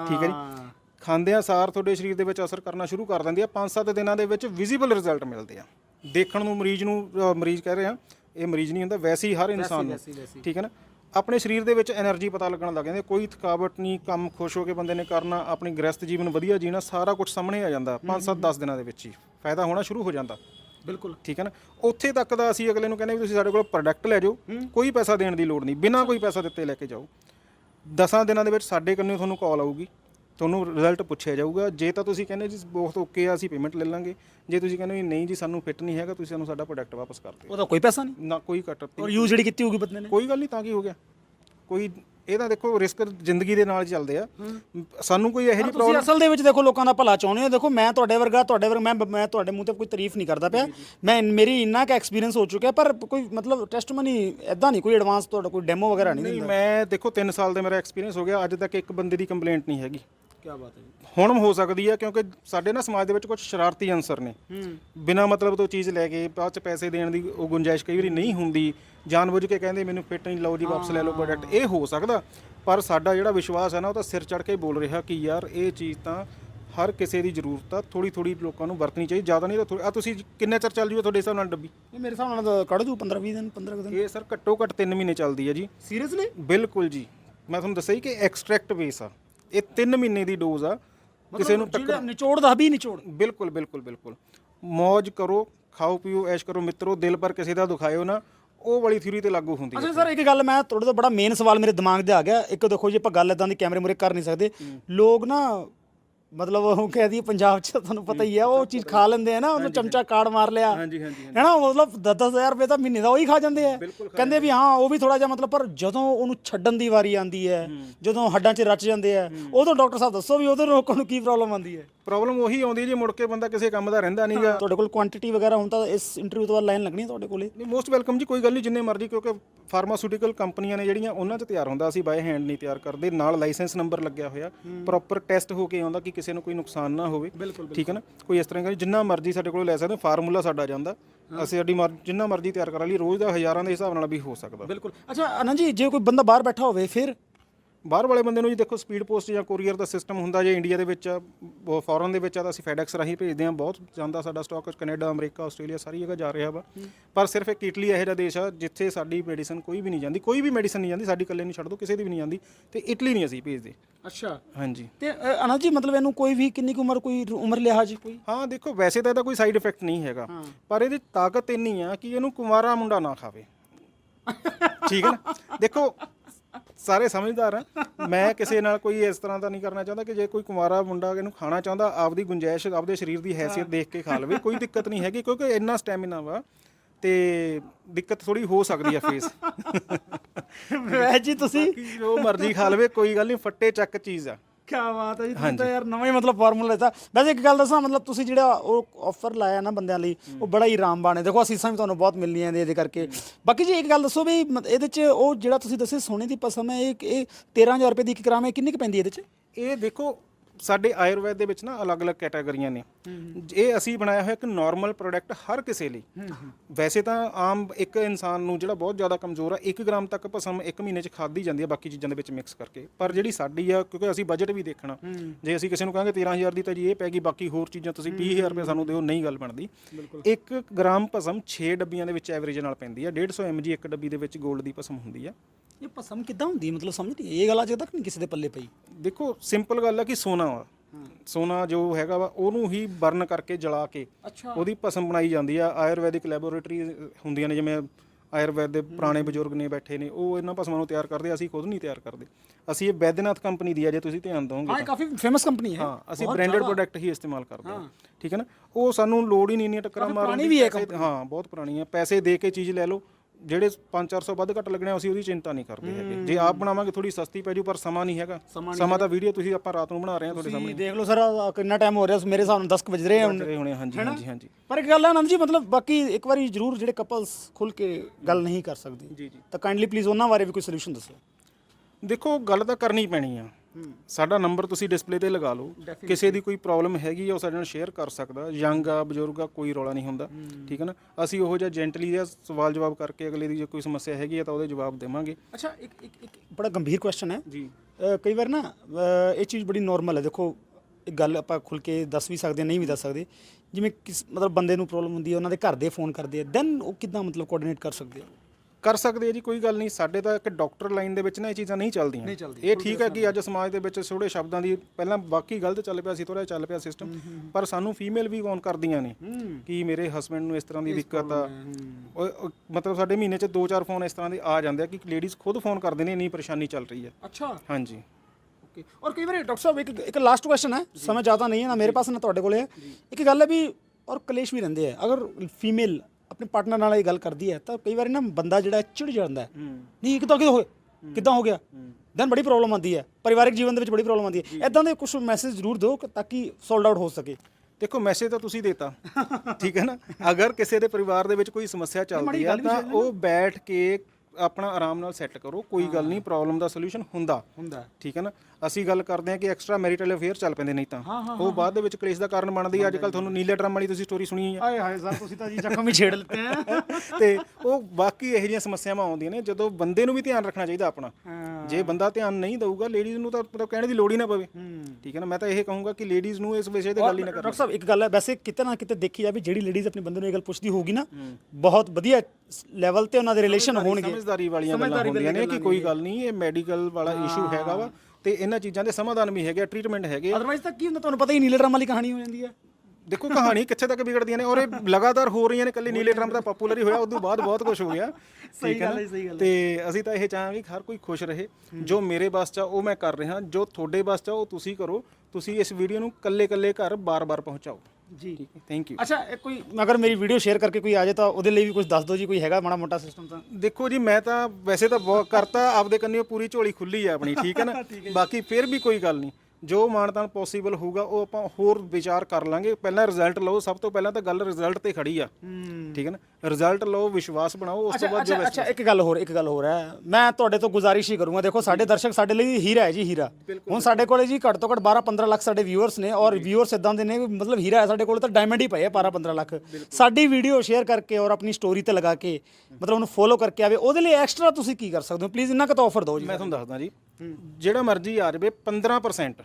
ਠੀਕ ਹੈ ਜੀ। ਖਾਂਦਿਆਂ ਸਾਰ ਤੁਹਾਡੇ ਸਰੀਰ ਦੇ ਵਿੱਚ ਅਸਰ ਕਰਨਾ ਸ਼ੁਰੂ ਕਰ ਦਿੰਦੀ ਆ। 5-7 ਦਿਨਾਂ ਦੇ ਵਿੱਚ ਵਿਜ਼ੀਬਲ ਰਿਜ਼ਲਟ ਮਿਲਦੇ ਆ। ਦੇਖਣ ਨੂੰ ਮਰੀਜ਼ ਨੂੰ ਮਰੀਜ਼ ਕਹਿ ਰਹੇ ਆ ਇਹ ਮਰੀਜ਼ ਨਹੀਂ ਹੁੰਦਾ ਵੈਸੇ ਹੀ ਹਰ ਇਨਸਾਨ ਨੂੰ। ਠੀਕ ਹੈ ਨਾ? ਆਪਣੇ ਸਰੀਰ ਦੇ ਵਿੱਚ એનર્ਜੀ ਪਤਾ ਲੱਗਣ ਲੱਗ ਜਾਂਦੀ ਕੋਈ ਥਕਾਵਟ ਨਹੀਂ ਕੰਮ ਖੁਸ਼ ਹੋ ਕੇ ਬੰਦੇ ਨੇ ਕਰਨਾ ਆਪਣੀ ਗ੍ਰਸਤ ਜੀਵਨ ਵਧੀਆ ਜੀਣਾ ਸਾਰਾ ਕੁਝ ਸਾਹਮਣੇ ਆ ਜਾਂਦਾ 5-7 10 ਦਿਨਾਂ ਦੇ ਵਿੱਚ ਹੀ। ਫਾਇਦਾ ਹੋਣਾ ਸ਼ੁਰੂ ਹੋ ਜਾਂਦਾ। ਬਿਲਕੁਲ। ਠੀਕ ਹੈ ਨਾ? ਉੱਥੇ ਤੱਕ ਦਾ ਅਸੀਂ ਅਗਲੇ ਨੂੰ ਕਹਿੰਦੇ ਵੀ ਤੁਸੀਂ ਸਾਡੇ ਕੋਲ ਪ੍ਰੋਡਕਟ ਲੈ ਜਾਓ। ਕੋਈ ਪੈਸਾ ਦੇਣ ਦੀ ਲੋੜ ਨਹੀਂ। ਬਿਨਾਂ ਕੋਈ ਪੈਸਾ ਦਿੱਤੇ ਲੈ ਕੇ ਜਾਓ। ਦਸਾਂ ਦਿਨਾਂ ਦੇ ਵਿੱਚ ਸਾਡੇ ਕੰਨੇ ਤੁਹਾਨੂੰ ਕਾਲ ਆਊਗੀ। ਤੁਹਾਨੂੰ ਰਿਜ਼ਲਟ ਪੁੱਛਿਆ ਜਾਊਗਾ। ਜੇ ਤਾਂ ਤੁਸੀਂ ਕਹਿੰਦੇ ਜੀ ਬਹੁਤ ਓਕੇ ਆ ਅਸੀਂ ਪੇਮੈਂਟ ਲੈ ਲਾਂਗੇ। ਜੇ ਤੁਸੀਂ ਕਹਿੰਦੇ ਵੀ ਨਹੀਂ ਜੀ ਸਾਨੂੰ ਫਿੱਟ ਨਹੀਂ ਹੈਗਾ ਤੁਸੀਂ ਸਾਨੂੰ ਸਾਡਾ ਪ੍ਰੋਡਕਟ ਵਾਪਸ ਕਰ ਦਿਓ। ਉਹਦਾ ਕੋਈ ਪੈਸਾ ਨਹੀਂ। ਨਾ ਕੋਈ ਕੱਟ ਔਰ ਯੂਜ਼ ਜਿਹੜੀ ਕੀਤੀ ਹੋਊਗੀ ਬੰਦੇ ਨੇ। ਕੋਈ ਗੱਲ ਨਹੀਂ ਤਾਂ ਕੀ ਹੋ ਗਿਆ? ਕੋਈ ਇਹ ਤਾਂ ਦੇਖੋ ਰਿਸਕ ਜ਼ਿੰਦਗੀ ਦੇ ਨਾਲ ਚੱਲਦੇ ਆ। ਸਾਨੂੰ ਕੋਈ ਇਹੋ ਜਿਹੀ ਤੁਸੀਂ ਅਸਲ ਦੇ ਵਿੱਚ ਦੇਖੋ ਲੋਕਾਂ ਦਾ ਭਲਾ ਚਾਹੁੰਦੇ ਹੋ। ਦੇਖੋ ਮੈਂ ਤੁਹਾਡੇ ਵਰਗਾ ਤੁਹਾਡੇ ਵਰਗਾ ਮੈਂ ਮੈਂ ਤੁਹਾਡੇ ਮੂੰਹ ਤੇ ਕੋਈ ਤਾਰੀਫ ਨਹੀਂ ਕਰਦਾ ਪਿਆ। ਮੈਂ ਮੇਰੀ ਇੰਨਾ ਕੁ ਐਕਸਪੀਰੀਅੰਸ ਹੋ ਚੁੱਕਿਆ ਪਰ ਕੋਈ ਮਤਲਬ ਟੈਸਟਮਨੀ ਐਦਾਂ ਨਹੀਂ ਕੋਈ ਐਡਵਾਂਸ ਤੁਹਾਡਾ ਕੋਈ ਡੈਮੋ ਵਗੈਰਾ ਨਹੀਂ ਨਹੀਂ ਮੈਂ ਦੇਖੋ 3 ਸਾਲ ਦੇ ਮੇਰਾ ਐਕਸਪੀਰੀਅੰਸ ਹੋ ਗਿਆ। ਅੱਜ ਤੱਕ ਇੱਕ ਬੰਦੇ ਦੀ ਕੰਪਲੇਂਟ ਨਹੀਂ ਹੈਗੀ। ਕੀ ਬਾਤ ਹੈ ਜੀ। ਹੁਣ ਹੋ ਸਕਦੀ ਹੈ ਕਿਉਂਕਿ ਸਾਡੇ ਨਾ ਸਮਾਜ ਦੇ ਵਿੱਚ ਕੁਝ ਸ਼ਰਾਰਤੀ ਅਨਸਰ ਨੇ। ਬਿਨਾਂ ਮਤਲਬ ਤੋਂ ਚੀਜ਼ ਲੈ ਕੇ ਬਾਅਦ ਚ ਪੈਸੇ ਦੇਣ ਦੀ ਉਹ ਗੁੰਜਾਇਸ਼ ਕਈ ਵਾਰੀ ਨਹੀਂ ਹੁੰਦੀ। ਜਾਣਬੁੱਝ ਕੇ ਕਹਿੰਦੇ ਮੈਨੂੰ ਫਿੱਟ ਨਹੀਂ ਲਓ ਜੀ ਵਾਪਸ ਲੈ ਲਓ ਪ੍ਰੋਡਕਟ ਇਹ ਹੋ ਸਕਦਾ। ਪਰ ਸਾਡਾ ਜਿਹੜਾ ਵਿਸ਼ਵਾਸ ਹੈ ਨਾ ਉਹ ਤਾਂ ਸਿਰ ਚੜ ਕੇ ਬੋਲ ਰਿਹਾ ਕਿ ਯਾਰ ਇਹ ਚੀਜ਼ ਤਾਂ ਹਰ ਕਿਸੇ ਦੀ ਜ਼ਰੂਰਤ ਆ। ਥੋੜੀ ਥੋੜੀ ਲੋਕਾਂ ਨੂੰ ਵਰਤਣੀ ਚਾਹੀਦੀ। ਜ਼ਿਆਦਾ ਨਹੀਂ ਤਾਂ ਆ ਤੁਸੀਂ ਕਿੰਨੇ ਚਿਰ ਚੱਲ ਜੂਗਾ ਤੁਹਾਡੇ ਹਿਸਾਬ ਨਾਲ ਡੱਬੀ? ਇਹ ਮੇਰੇ ਹਿਸਾਬ ਨਾਲ ਕੱਢ ਦੂ 15 20 ਦਿਨ 15 ਦਿਨ। ਇਹ ਸਰ ਘੱਟੋ ਘੱਟ 3 ਮਹੀਨੇ ਚੱਲਦੀ ਹੈ ਜੀ। ਸੀਰੀਅਸਲੀ ਬਿਲਕੁਲ ਜੀ। ਮੈਂ ਤੁਹਾਨੂੰ ਦੱਸਿਆ ਹੀ ਕਿ ਐਕਸਟ੍ਰੈਕਟ ਬੇਸ ਆ। ਇਹ 3 ਮਹੀਨੇ ਦੀ ਡੋਜ਼ ਆ। ਕਿਸੇ ਨੂੰ ਜਿਹੜਾ ਨਿਚੋੜ ਦਾ ਵੀ ਨਿਚੋੜ ਬਿਲਕੁਲ ਬਿਲਕੁਲ ਬਿਲਕੁਲ। ਮौज ਕਰੋ ਖਾਓ ਪੀਓ ਐਸ਼ ਕਰੋ ਮਿੱਤਰੋ ਦਿਲ ਪਰ ਕਿਸੇ ਦਾ ਦੁਖਾਇਓ ਨਾ। ਉਹ ਵਾਲੀ ਥਿਊਰੀ ਤੇ ਲਾਗੂ ਹੁੰਦੀ ਹੈ। ਅੱਛਾ ਸਰ ਇੱਕ ਗੱਲ ਮੈਂ ਤੁਹਾਡੇ ਤੋਂ ਬੜਾ ਮੇਨ ਸਵਾਲ ਮੇਰੇ ਦਿਮਾਗ 'ਤੇ ਆ ਗਿਆ। ਇੱਕ ਦੇਖੋ ਜੀ ਆਪਾਂ ਗੱਲ ਇਦਾਂ ਦੀ ਕੈਮਰੇ ਮੂਰੇ ਕਰ ਨਹੀਂ ਸਕਦੇ। ਲੋਕ ਨਾ ਮਤਲਬ ਉਹ ਕਹਿ ਦਈਏ ਪੰਜਾਬ 'ਚ ਤੁਹਾਨੂੰ ਪਤਾ ਹੀ ਆ ਉਹ ਚੀਜ਼ ਖਾ ਲੈਂਦੇ ਆ ਨਾ ਉਹਨੂੰ ਚਮਚਾ ਕਾੜ ਮਾਰ ਲਿਆ। ਹਾਂਜੀ ਹਾਂਜੀ ਹੈ ਨਾ ਮਤਲਬ 10-10000 ਰੁਪਏ ਤਾਂ ਮਹੀਨੇ ਦਾ ਉਹੀ ਖਾ ਜਾਂਦੇ ਆ। ਕਹਿੰਦੇ ਵੀ ਹਾਂ ਉਹ ਵੀ ਥੋੜਾ ਜਿਹਾ ਮਤਲਬ ਪਰ ਜਦੋਂ ਉਹਨੂੰ ਛੱਡਣ ਦੀ ਵਾਰੀ ਆਂਦੀ ਹੈ ਜਦੋਂ ਹੱਡਾਂ 'ਚ ਰਚ ਜਾਂਦੇ ਆ ਉਦੋਂ ਡਾਕਟਰ ਸਾਹਿਬ ਦੱਸੋ ਵੀ ਉਹਦੇ ਲੋਕਾਂ ਨੂੰ ਕੀ ਪ੍ਰੋਬਲਮ ਆਂਦੀ ਹੈ। ਪ੍ਰੋਬਲਮ ਉਹੀ ਆਉਂਦੀ ਜੇ ਮੁੜ ਕੇ ਬੰਦਾ ਕਿਸੇ ਕੰਮ ਦਾ ਰਹਿੰਦਾ ਨਹੀਂਗਾ ਤੁਹਾਡੇ ਕੋਲ ਕੁਆਂਟੀਟੀ ਵਗੈਰਾ ਹੁਣ ਤਾਂ ਇਸ ਇੰਟਰਵਿਊ ਤੋਂ ਬਾਅਦ ਲਾਈਨ ਲੱਗਣੀ ਹੈ ਤੁਹਾਡੇ ਕੋਲੇ? ਨਹੀਂ ਮੋਸਟ ਵੈਲਕਮ ਜੀ ਕੋਈ ਗੱਲ ਨਹੀਂ ਜਿੰਨੇ ਮਰਜ਼ੀ ਕਿਉਂਕਿ ਫਾਰਮਾਸਿਊਟੀਕਲ ਕੰਪਨੀਆਂ ਨੇ ਜਿਹੜੀਆਂ ਉਹਨਾਂ 'ਚ ਤਿਆਰ ਹੁੰਦਾ ਅਸੀਂ ਬਾਏ ਹੈਂਡ ਨਹੀਂ ਤਿਆਰ ਕਰਦੇ ਨਾਲ ਲਾਇਸੈਂਸ ਨੰਬਰ ਲੱਗਿਆ ਹੋਇਆ ਪ੍ਰੋਪਰ ਟੈਸਟ ਹੋ ਕੇ ਆਉਂਦਾ ਕਿ ਕਿਸੇ ਨੂੰ ਕੋਈ ਨੁਕਸਾਨ ਨਾ ਹੋਵੇ। ਠੀਕ ਹੈ ਨਾ? ਕੋਈ ਇਸ ਤਰ੍ਹਾਂ ਦਾ ਜਿੰਨਾ ਮਰਜ਼ੀ ਸਾਡੇ ਕੋਲ ਲੈ ਸਕਦੇ ਫਾਰਮੂਲਾ ਸਾਡਾ ਜਾਂਦਾ। ਅਸੀਂ ਸਾਡੀ ਮਰ- ਜਿੰਨਾ ਮਰਜ਼ੀ ਤਿਆਰ ਕਰਾ ਲਈ ਰੋਜ਼ ਦਾ ਹਜ਼ਾਰਾਂ ਦੇ ਹਿਸਾਬ ਨਾਲ ਵੀ ਹੋ ਸਕਦਾ। ਬਿਲਕੁਲ। ਅੱਛਾ ਅਨੰਦ ਜੀ ਜੇ ਕੋਈ ਬੰਦਾ ਬਾਹਰ ਬੈਠਾ ਹੋਵੇ ਫਿਰ ਬਾਹਰ ਵਾਲੇ ਬੰਦੇ ਨੂੰ ਜੀ ਦੇਖੋ ਸਪੀਡ ਪੋਸਟ ਜਾਂ ਕੋਰੀਅਰ ਦਾ ਸਿਸਟਮ ਹੁੰਦਾ ਜੇ ਇੰਡੀਆ ਦੇ ਵਿੱਚ ਫੋਰਨ ਦੇ ਵਿੱਚ ਆ ਤਾਂ ਅਸੀਂ ਫੈਡੈਕਸ ਰਾਹੀਂ ਭੇਜਦੇ ਹਾਂ। ਬਹੁਤ ਜਾਂਦਾ ਸਾਡਾ ਸਟਾਕ ਕੈਨੇਡਾ ਅਮਰੀਕਾ ਆਸਟ੍ਰੇਲੀਆ ਸਾਰੀ ਜਗ੍ਹਾ ਜਾ ਰਿਹਾ ਵਾ। ਪਰ ਸਿਰਫ ਇੱਕ ਇਟਲੀ ਇਹੋ ਜਿਹਾ ਦੇਸ਼ ਆ ਜਿੱਥੇ ਸਾਡੀ ਮੈਡੀਸਨ ਕੋਈ ਵੀ ਨਹੀਂ ਜਾਂਦੀ। ਕੋਈ ਵੀ ਮੈਡੀਸਨ ਨਹੀਂ ਜਾਂਦੀ ਸਾਡੀ ਇਕੱਲੇ ਨੂੰ ਛੱਡ ਦੋ ਕਿਸੇ ਦੀ ਵੀ ਨਹੀਂ ਜਾਂਦੀ। ਤੇ ਇਟਲੀ ਨਹੀਂ ਅਸੀਂ ਭੇਜਦੇ। ਅੱਛਾ। ਹਾਂਜੀ। ਤੇ ਅ, ਅਨੰਦ ਜੀ ਮਤਲਬ ਇਹਨੂੰ ਕੋਈ ਵੀ ਕਿੰਨੀ ਕੁ ਉਮਰ ਕੋਈ ਉਮਰ ਲਿਹਾਜ਼ ਕੋਈ? ਹਾਂ ਦੇਖੋ ਵੈਸੇ ਤਾਂ ਇਹਦਾ ਕੋਈ ਸਾਈਡ ਇਫੈਕਟ ਨਹੀਂ ਹੈਗਾ। ਪਰ ਇਹਦੀ ਤਾਕਤ ਇੰਨੀ ਆ ਕਿ ਇਹਨੂੰ ਕੁਮਾਰਾ ਮੁੰਡਾ ਨਾ ਖਾਵੇ। ਠੀਕ ਹੈ ਨਾ? ਦੇਖੋ ਸਾਰੇ ਸਮਝਦਾਰ ਆ। ਮੈਂ ਕਿਸੇ ਨਾਲ ਕੋਈ ਇਸ ਤਰ੍ਹਾਂ ਦਾ ਨਹੀਂ ਕਰਨਾ ਚਾਹੁੰਦਾ ਕਿ ਜੇ ਕੋਈ ਕੁਮਾਰਾ ਮੁੰਡਾ ਇਹਨੂੰ ਖਾਣਾ ਚਾਹੁੰਦਾ ਆਪਦੀ ਗੁੰਜਾਇਸ਼ ਆਪਦੇ ਸਰੀਰ ਦੀ ਹੈਸੀਅਤ ਦੇਖ ਕੇ ਖਾ ਲਵੇ ਕੋਈ ਦਿੱਕਤ ਨਹੀਂ ਹੈਗੀ ਕਿਉਂਕਿ ਇੰਨਾ ਸਟੈਮਿਨਾ ਵਾ ਤੇ ਦਿੱਕਤ ਥੋੜੀ ਹੋ ਸਕਦੀ ਆ ਫੇਸ ਵੈ ਜੀ ਤੁਸੀਂ ਜੋ ਮਰਜ਼ੀ ਖਾ ਲਵੇ ਕੋਈ ਗੱਲ ਨਹੀਂ ਫੱਟੇ ਚੱਕ ਚੀਜ਼ ਆ। ਕੀ ਬਾਤ ਹੈ ਜੀ ਤੁਸੀਂ ਤਾਂ ਯਾਰ ਨਵਾਂ ਹੀ ਮਤਲਬ ਫਾਰਮੂਲਾ ਦਿੱਤਾ ਵੈਸੇ ਇੱਕ ਗੱਲ ਦੱਸਾਂ ਮਤਲਬ ਤੁਸੀਂ ਜਿਹੜਾ ਉਹ ਆਫਰ ਲਾਇਆ ਨਾ ਬੰਦਿਆਂ ਲਈ ਉਹ ਬੜਾ ਹੀ ਰਾਮਬਾਣ ਹੈ। ਦੇਖੋ ਅਸੀਸਾਂ ਵੀ ਤੁਹਾਨੂੰ ਬਹੁਤ ਮਿਲਣੀਆਂ ਇਹਦੇ ਇਹਦੇ ਕਰਕੇ। ਬਾਕੀ ਜੀ ਇੱਕ ਗੱਲ ਦੱਸੋ ਵੀ ਇਹਦੇ ਚ ਉਹ ਜਿਹੜਾ ਤੁਸੀਂ ਦੱਸੇ ਸੋਨੇ ਦੀ ਪਸਮ ਹੈ ਇਹ ਇਹ 13000 ਰੁਪਏ ਦੀ ਇੱਕ ਗ੍ਰਾਮ ਹੈ ਕਿੰਨੀ ਕੁ ਪੈਂਦੀ ਹੈ ਇਹਦੇ ਚ? ਇਹ ਦੇਖੋ ਸਾਡੇ ਆਯੁਰਵੈਦ ਦੇ ਵਿੱਚ ਨਾ ਅਲੱਗ-ਅਲੱਗ ਕੈਟਾਗਰੀਆਂ ਨੇ। ਇਹ ਅਸੀਂ ਬਣਾਇਆ ਹੋਇਆ ਇੱਕ ਨਾਰਮਲ ਪ੍ਰੋਡਕਟ ਹਰ ਕਿਸੇ ਲਈ ਵੈਸੇ ਤਾਂ ਆਮ ਇੱਕ ਇਨਸਾਨ ਨੂੰ ਜਿਹੜਾ ਬਹੁਤ ਜ਼ਿਆਦਾ ਕਮਜ਼ੋਰ ਆ 1 ਗ੍ਰਾਮ ਤੱਕ ਭਸਮ 1 ਮਹੀਨੇ 'ਚ ਖਾਦੀ ਜਾਂਦੀ ਹੈ ਬਾਕੀ ਚੀਜ਼ਾਂ ਦੇ ਵਿੱਚ ਮਿਕਸ ਕਰਕੇ। ਪਰ ਜਿਹੜੀ ਸਾਡੀ ਆ ਕਿਉਂਕਿ ਅਸੀਂ ਬਜਟ ਵੀ ਦੇਖਣਾ ਜੇ ਅਸੀਂ ਕਿਸੇ ਨੂੰ ਕਹਾਂਗੇ 13000 ਦੀ ਤਾਂ ਜੀ ਇਹ ਪੈ ਗਈ ਬਾਕੀ ਹੋਰ ਚੀਜ਼ਾਂ ਤੁਸੀਂ 20000 ਰੁਪਏ ਸਾਨੂੰ ਦਿਓ ਨਹੀਂ ਗੱਲ ਬਣਦੀ। 1 ਗ੍ਰਾਮ ਭਸਮ 6 ਡੱਬੀਆਂ ਦੇ ਵਿੱਚ ਐਵਰੇਜ ਨਾਲ ਪੈਂਦੀ ਆ 150 mg ਇੱਕ ਡੱਬੀ ਦੇ ਵਿੱਚ 골ਡ ਦੀ ਭਸਮ ਹੁੰਦੀ ਆ। ਇਹ ਪਸੰਦ ਕਿੱਦਾਂ ਹੁੰਦੀ ਹੈ? ਮਤਲਬ ਸਮਝ ਨਹੀਂ ਇਹ ਗੱਲ ਅਜੇ ਤੱਕ ਨਹੀਂ ਕਿਸੇ ਦੇ ਪੱਲੇ ਪਈ। ਦੇਖੋ ਸਿੰਪਲ ਗੱਲ ਆ ਕਿ ਸੋਨਾ ਵਾ। ਸੋਨਾ ਜੋ ਹੈਗਾ ਵਾ ਉਹਨੂੰ ਹੀ ਬਰਨ ਕਰਕੇ ਜਲਾ ਕੇ ਅੱਛਾ। ਉਹਦੀ ਭਸਮ ਬਣਾਈ ਜਾਂਦੀ ਆ। ਆਯੁਰਵੈਦਿਕ ਲੈਬੋਰੇਟਰੀ ਹੁੰਦੀਆਂ ਨੇ ਜਿਵੇਂ ਆਯੁਰਵੈਦ ਦੇ ਪੁਰਾਣੇ ਬਜ਼ੁਰਗ ਨੇ ਬੈਠੇ ਨੇ ਉਹ ਇਹਨਾਂ ਭਸਮਾਂ ਨੂੰ ਤਿਆਰ ਕਰਦੇ ਆ, ਅਸੀਂ ਖੁਦ ਨਹੀਂ ਤਿਆਰ ਕਰਦੇ। ਅਸੀਂ ਇਹ ਵੈਦਨਾਥ ਕੰਪਨੀ ਦੀ ਆ ਜੇ ਤੁਸੀਂ ਧਿਆਨ ਦਿਓਗੇ ਹਾਂ ਇਹ ਕਾਫੀ ਫੇਮਸ ਕੰਪਨੀ ਹੈ। ਹਾਂ ਅਸੀਂ ਬ੍ਰਾਂਡਡ ਪ੍ਰੋਡਕਟ ਹੀ ਇਸਤੇਮਾਲ ਕਰਦੇ ਹਾਂ। ਠੀਕ ਹੈ ਨਾ? ਉਹ ਸਾਨੂੰ ਲੋੜ ਹੀ ਨਹੀਂ ਇੰਨੀਆਂ ਟੱਕਰਾਂ ਮਾਰਨ ਪੁਰਾਣੀ ਦੀ ਵੀ ਹੈ ਹਾਂ ਬਹੁਤ ਪੁਰਾਣੀ ਹੈ। ਪੈਸੇ ਦੇ ਕੇ ਚੀਜ਼ ਲੈ ਲਓ। ਜਿਹੜੇ 5-400 ਵੱਧ ਘੱਟ ਲੱਗਣੇ ਆ, ਅਸੀਂ ਉਹਦੀ ਚਿੰਤਾ ਨਹੀਂ ਕਰਦੇ ਹੈਗੇ। ਜੇ ਆਪ ਬਣਾਵਾਂਗੇ ਥੋੜੀ ਸਸਤੀ ਪੈ ਜੂ ਪਰ ਸਮਾਂ ਨਹੀਂ ਹੈਗਾ। ਸਮਾਂ ਤਾਂ ਵੀਡੀਓ ਤੁਸੀਂ ਆਪਾਂ ਰਾਤ ਨੂੰ ਬਣਾ ਰਹੇ ਹਾਂ ਤੁਹਾਡੇ ਤੁਸੀਂ ਦੇਖ ਲਓ ਸਰ ਆਹ ਕਿੰਨਾ ਟਾਈਮ ਹੋ ਰਿਹਾ ਮੇਰੇ ਹਿਸਾਬ ਨਾਲ 10 ਕੁ ਵਜ ਰਹੇ ਹੁਣ। ਸਾਹਮਣੇ ਹੋਣੇ ਹਾਂਜੀ ਹਾਂਜੀ ਹਾਂਜੀ। ਪਰ ਇੱਕ ਗੱਲ ਆਨੰਦ ਜੀ ਮਤਲਬ ਬਾਕੀ ਇੱਕ ਵਾਰੀ ਜਰੂਰ ਜਿਹੜੇ ਕਪਲਸ ਖੁੱਲ ਕੇ ਗੱਲ ਨਹੀਂ ਕਰ ਸਕਦੇ ਜੀ ਜੀ। ਤਾਂ ਕਾਈਂਡਲੀ ਪਲੀਜ਼ ਉਹਨਾਂ ਬਾਰੇ ਵੀ ਕੋਈ ਸੋਲੂਸ਼ਨ ਦੱਸੋ। ਦੇਖੋ ਗੱਲ ਤਾਂ ਕਰਨੀ ਪੈਣੀ ਆ। ਸਾਡਾ ਨੰਬਰ ਤੁਸੀਂ ਡਿਸਪਲੇ ਤੇ ਲਗਾ ਲਓ। ਕਿਸੇ ਦੀ ਕੋਈ ਪ੍ਰੋਬਲਮ ਹੈਗੀ ਆ ਉਹ ਸਾਡੇ ਨਾਲ ਸ਼ੇਅਰ ਕਰ ਸਕਦਾ। ਯੰਗ ਆ ਬਜ਼ੁਰਗ ਆ ਕੋਈ ਰੌਲਾ ਨਹੀਂ ਹੁੰਦਾ। ਠੀਕ ਹੈ ਨਾ? ਅਸੀਂ ਉਹੋ ਜਿਹਾ ਜੈਂਟਲੀ ਜਿਹਾ ਸਵਾਲ ਜਵਾਬ ਕਰਕੇ ਅਗਲੇ ਦੀ ਜੇ ਕੋਈ ਸਮੱਸਿਆ ਹੈਗੀ ਆ ਤਾਂ ਉਹਦੇ ਜਵਾਬ ਦੇਵਾਂਗੇ। ਅੱਛਾ ਇੱਕ ਇੱਕ ਇੱਕ ਬੜਾ ਗੰਭੀਰ ਕੁਐਸਚਨ ਹੈ। ਜੀ। ਕਈ ਵਾਰ ਨਾ ਇਹ ਚੀਜ਼ ਬੜੀ ਨਾਰਮਲ ਹੈ। ਦੇਖੋ ਇੱਕ ਗੱਲ ਆਪਾਂ ਖੁੱਲ ਕੇ ਦੱਸ ਵੀ ਸਕਦੇ ਨਹੀਂ ਵੀ ਦੱਸ ਸਕਦੇ। ਜਿਵੇਂ ਕਿਸ ਮਤਲਬ ਬੰਦੇ ਨੂੰ ਪ੍ਰੋਬਲਮ ਹੁੰਦੀ ਹੈ ਉਹਨਾਂ ਦੇ ਘਰ ਦੇ ਫੋਨ ਕਰਦੇ ਆ। ਦੈਨ ਉਹ ਕਿੱਦਾਂ ਮਤਲਬ ਕੋਆਰਡੀਨੇਟ ਕਰ ਸਕਦੇ ਆ? ਕਰ ਸਕਦੇ ਆ ਜੀ ਕੋਈ ਗੱਲ ਨਹੀਂ। ਸਾਡੇ ਤਾਂ ਇੱਕ ਡਾਕਟਰ ਲਾਈਨ ਦੇ ਵਿੱਚ ਨਾ ਇਹ ਚੀਜ਼ਾਂ ਨਹੀਂ ਚੱਲਦੀਆਂ। ਇਹ ਠੀਕ ਹੈ ਕਿ ਅੱਜ ਸਮਾਜ ਦੇ ਵਿੱਚ ਥੋੜੇ ਸ਼ਬਦਾਂ ਦੀ ਪਹਿਲਾਂ ਬਾਕੀ ਗਲਤ ਚੱਲ ਪਿਆ ਸੀ ਥੋੜਾ ਚੱਲ ਪਿਆ ਸਿਸਟਮ ਪਰ ਸਾਨੂੰ ਫੀਮੇਲ ਵੀ ਫੋਨ ਕਰਦੀਆਂ ਨੇ ਕਿ ਮੇਰੇ ਹਸਬੰਡ ਨੂੰ ਇਸ ਤਰ੍ਹਾਂ ਦੀ ਦਿੱਕਤ ਆ। ਉਹ- ਉਹ- ਮਤਲਬ ਸਾਡੇ ਮਹੀਨੇ 'ਚ 2-4 ਫੋਨ ਇਸ ਤਰ੍ਹਾਂ ਦੇ ਆ ਜਾਂਦੇ ਆ ਕਿ ਲੇਡੀਜ਼ ਖੁਦ ਫੋਨ ਕਰਦੇ ਨੇ ਇੰਨੀ ਪਰੇਸ਼ਾਨੀ ਚੱਲ ਰਹੀ ਹੈ। ਅੱਛਾ। ਹਾਂਜੀ। ਓਕੇ ਔਰ ਕਈ ਵਾਰ ਡਾਕਟਰ ਸਾਹਿਬ ਇੱਕ ਇੱਕ ਲਾਸਟ ਕੁਐਸਚਨ ਹੈ। ਸਮਝ ਜ਼ਿਆਦਾ ਨਹੀਂ ਹੈ ਨਾ ਮੇਰੇ ਪਾਸ ਨਾ ਤੁਹਾਡੇ ਕੋਲੇ ਹੈ। ਇੱਕ ਗੱਲ ਹੈ ਵੀ ਔਰ ਕਲੇਸ਼ ਵੀ ਰਹਿੰਦੇ ਆ। ਅਗਰ ਫੀਮੇਲ ਆਪਣੇ ਪਾਰਟਨਰ ਨਾਲ ਇਹ ਗੱਲ ਕਰਦੀ ਹੈ ਤਾਂ ਕਈ ਵਾਰੀ ਨਾ ਬੰਦਾ ਜਿਹੜਾ ਚਿੜ ਜਾਂਦਾ ਹੈ। ਨਹੀਂ ਇੱਕ ਤਾਂ ਕਿਦੋਂ ਹੋਏ? ਕਿੱਦਾਂ ਹੋ ਗਿਆ? ਦੈਨ ਬੜੀ ਪ੍ਰੋਬਲਮ ਆਉਂਦੀ ਹੈ। ਪਰਿਵਾਰਿਕ ਜੀਵਨ ਦੇ ਵਿੱਚ ਬੜੀ ਪ੍ਰੋਬਲਮ ਆਉਂਦੀ ਹੈ। ਇਦਾਂ ਦੇ ਕੁਝ ਮੈਸੇਜ ਜ਼ਰੂਰ ਦਿਓ ਕਿ ਤਾਂ ਕਿ ਸੋਲਡ ਆਊਟ ਹੋ ਸਕੇ। ਦੇਖੋ ਮੈਸੇਜ ਤਾਂ ਤੁਸੀਂ ਦੇਤਾ। ਠੀਕ ਹੈ ਨਾ? ਅਗਰ ਕਿਸੇ ਦੇ ਪਰਿਵਾਰ ਦੇ ਵਿੱਚ ਕੋਈ ਸਮੱਸਿਆ ਚੱਲਦੀ ਆ ਤਾਂ ਉਹ ਬੈਠ ਕੇ ਆਪਣਾ ਆਰਾਮ ਨਾਲ ਸੈੱਟ ਕਰੋ। ਕੋਈ ਗੱਲ ਨਹੀਂ ਪ੍ਰੋਬਲਮ ਦਾ ਸੋਲੂਸ਼ਨ ਹੁੰਦਾ। ਹੁੰਦਾ। ਠੀਕ ਹੈ ਨਾ? ਅਸੀਂ ਗੱਲ ਕਰਦੇ ਹਾਂ ਕਿ ਐਕਸਟਰਾ ਮੈਰਿਟਲ ਅਫੇਅਰ ਚੱਲ ਪੈਂਦੇ ਨਹੀਂ ਤਾਂ। ਉਹ ਬਾਅਦ ਦੇ ਵਿੱਚ ਕਲੇਸ਼ ਦਾ ਕਾਰਨ ਬਣਦੀ ਅੱਜ ਕੱਲ ਤੁਹਾਨੂੰ ਨੀਲੇ ਡਰਮ ਵਾਲੀ ਤੁਸੀਂ ਸਟੋਰੀ ਸੁਣੀ ਹੈ। ਆਏ ਹਾਏ ਸਰ ਤੁਸੀਂ ਤਾਂ ਜੀ ਜ਼ਖਮ ਹੀ ਛੇੜ ਲਿੱਤੇ ਹੈ ਤੇ ਉਹ ਬਾਕੀ ਇਹੋ ਜਿਹੀਆਂ ਸਮੱਸਿਆਵਾਂ ਆਉਂਦੀਆਂ ਨੇ ਜਦੋਂ ਬੰਦੇ ਨੂੰ ਵੀ ਧਿਆਨ ਰੱਖਣਾ ਚਾਹੀਦਾ ਆਪਣਾ। ਜੇ ਬੰਦਾ ਧਿਆਨ ਨਹੀਂ ਦਊਗਾ ਲੇਡੀਜ਼ ਨੂੰ ਤਾਂ ਮਤਲਬ ਕਹਿਣ ਦੀ ਲੋੜ ਹੀ ਨਾ ਪਵੇ। ਠੀਕ ਹੈ ਨਾ? ਮੈਂ ਤਾਂ ਇਹ ਕਹੂੰਗਾ ਕਿ ਲੇਡੀਜ਼ ਨੂੰ ਇਸ ਵਿਸ਼ੇ ਤੇ ਗੱਲ ਹੀ ਨਾ ਡਾਕਟਰ ਸਾਹਿਬ ਇੱਕ ਗੱਲ ਹੈ ਵੈਸੇ ਕਿਤੇ ਨਾ ਕਿਤੇ ਦੇਖੀ ਜਾਵੇ ਜਿਹੜੀ ਲੇਡੀਜ਼ ਆਪਣੇ ਬੰਦੇ ਨੂੰ ਇਹ ਗੱਲ ਪੁੱਛਦੀ ਹੋਊਗੀ ਨਾ ਬਹੁਤ ਵਧੀਆ ਲੈਵਲ ਤੇ ਉਹਨਾਂ ਦੇ ਰਿਲੇਸ਼ਨ ਹੋਣਗੇ। ਸਮਝਦਾਰੀ ਵਾਲੀਆਂ ਗੱਲਾਂ ਹੁੰਦੀਆਂ ਨੇ ਕਿ ਕੋਈ ਗੱਲ ਨਹੀਂ ਇਹ ਮੈਡੀਕਲ ਵਾਲਾ ਇਸ਼ੂ ਹੈਗਾ ਵਾ। ਤੇ ਇਹਨਾਂ ਚੀਜ਼ਾਂ ਦੇ ਸਮਾਧਾਨ ਵੀ ਹੈਗੇ ਟ੍ਰੀਟਮੈਂਟ ਹੈਗੇ। ਅਦਰਵਾਈਜ਼ ਤਾਂ ਕੀ ਹੁੰਦਾ? ਤੁਹਾਨੂੰ ਪਤਾ ਹੀ ਨੀਲੇ ਡਰਮ ਵਾਲੀ ਕਹਾਣੀ ਹੋ ਜਾਂਦੀ ਹੈ। ਦੇਖੋ ਕਹਾਣੀ ਕਿੱਥੇ ਤੱਕ ਵਿਗੜਦੀਆਂ ਨੇ ਔਰ ਇਹ ਲਗਾਤਾਰ ਹੋ ਰਹੀਆਂ ਨੇ ਕੱਲੇ ਨੀਲੇ ਟਰੰਪ ਦਾ ਪਪੂਲਰ ਹੀ ਹੋਇਆ ਉਦੋਂ ਬਾਅਦ ਬਹੁਤ ਕੁਝ ਹੋ ਗਿਆ। ਠੀਕ ਹੈ ਨਾ? ਤੇ ਅਸੀਂ ਤਾਂ ਇਹ ਚਾਹਾਂਗੇ ਕਿ ਹਰ ਕੋਈ ਖੁਸ਼ ਰਹੇ। ਜੋ ਮੇਰੇ ਬਸ ਚ ਉਹ ਮੈਂ ਕਰ ਰਿਹਾ ਜੋ ਤੁਹਾਡੇ ਬਸ ਚ ਉਹ ਤੁਸੀਂ ਕਰੋ। ਤੁਸੀਂ ਇਸ ਵੀਡੀਓ ਨੂੰ ਕੱਲੇ ਕੱਲੇ ਘਰ ਬਾਰ-ਬਾਰ ਪਹੁੰਚਾਓ। ਜੀ। ਠੀਕ ਹੈ ਥੈਂਕ ਯੂ ਅੱਛਾ ਇਹ ਕੋਈ ਅਗਰ ਮੇਰੀ ਵੀਡੀਓ ਸ਼ੇਅਰ ਕਰਕੇ ਕੋਈ ਆ ਜਾਏ ਤਾਂ ਉਹਦੇ ਲਈ ਵੀ ਕੁਝ ਦੱਸ ਦਿਓ ਜੀ ਕੋਈ ਹੈਗਾ ਮਾੜਾ ਮੋਟਾ ਸਿਸਟਮ ਤਾਂ? ਦੇਖੋ ਜੀ ਮੈਂ ਤਾਂ ਵੈਸੇ ਤਾਂ ਬਹੁਤ ਕਰਤਾ ਆਪਦੇ ਕੰਨੀ ਪੂਰੀ ਝੋਲੀ ਖੁੱਲੀ ਆ ਆਪਣੀ ਠੀਕ ਹੈ ਨਾ? [laughs] ਬਾਕੀ ਫਿਰ ਵੀ ਕੋਈ ਗੱਲ ਨਹੀਂ। ਜੋ ਮਾਨਤਾਨ ਪੋਸੀਬਲ ਹੋਊਗਾ ਉਹ ਆਪਾਂ ਹੋਰ ਵਿਚਾਰ ਕਰ ਲਾਂਗੇ। ਪਹਿਲਾਂ ਰਿਜ਼ਲਟ ਲਓ ਸਭ ਤੋਂ ਪਹਿਲਾਂ ਤਾਂ ਗੱਲ ਰਿਜ਼ਲਟ ਤੇ ਖੜੀ ਆ। ਠੀਕ ਹੈ ਨਾ? ਰਿਜ਼ਲਟ ਲਓ ਵਿਸ਼ਵਾਸ ਬਣਾਓ ਉਸ ਤੋਂ ਬਾਅਦ ਜੋ ਅੱਛਾ ਇੱਕ ਗੱਲ ਹੋਰ ਇੱਕ ਗੱਲ ਹੋਰ ਹੈ। ਮੈਂ ਤੁਹਾਡੇ ਤੋਂ ਗੁਜ਼ਾਰਿਸ਼ ਹੀ ਕਰੂੰਗਾ। ਦੇਖੋ ਸਾਡੇ ਦਰਸ਼ਕ ਸਾਡੇ ਲਈ ਹੀਰਾ ਹੈ ਜੀ ਹੀਰਾ। ਹੁਣ ਸਾਡੇ ਕੋਲੇ ਜੀ ਘੱਟ ਤੋਂ ਘੱਟ 12 15 ਲੱਖ ਸਾਡੇ ਵਿਊਅਰਸ ਨੇ ਔਰ ਵਿਊਅਰਸ ਇਦਾਂ ਦੇ ਨੇ ਮਤਲਬ ਹੀਰਾ ਹੈ ਸਾਡੇ ਕੋਲ ਤਾਂ ਡਾਇਮੰਡ ਹੀ ਪਏ ਆ 12 15 ਲੱਖ। ਸਾਡੀ ਵੀਡੀਓ ਸ਼ੇਅਰ ਕਰਕੇ ਔਰ ਆਪਣੀ ਸਟੋਰੀ ਤੇ ਲਗਾ ਕੇ ਮਤਲਬ ਉਹਨੂੰ ਫੋਲੋ ਕਰਕੇ ਆਵੇ ਉਹਦੇ ਲਈ ਐਕਸਟਰਾ ਤੁਸੀਂ ਕੀ ਕਰ ਸਕਦੇ ਹੋ? ਪਲੀਜ਼ ਇੰਨਾ ਕੁ ਤਾਂ ਆਫਰ ਦਿਓ ਜੀ ਮੈਂ ਤੁਹਾਨੂੰ ਦੱਸਦਾ ਜੀ ਜਿਹੜਾ ਮਰਜ਼ੀ ਆ ਜਾਵੇ 15%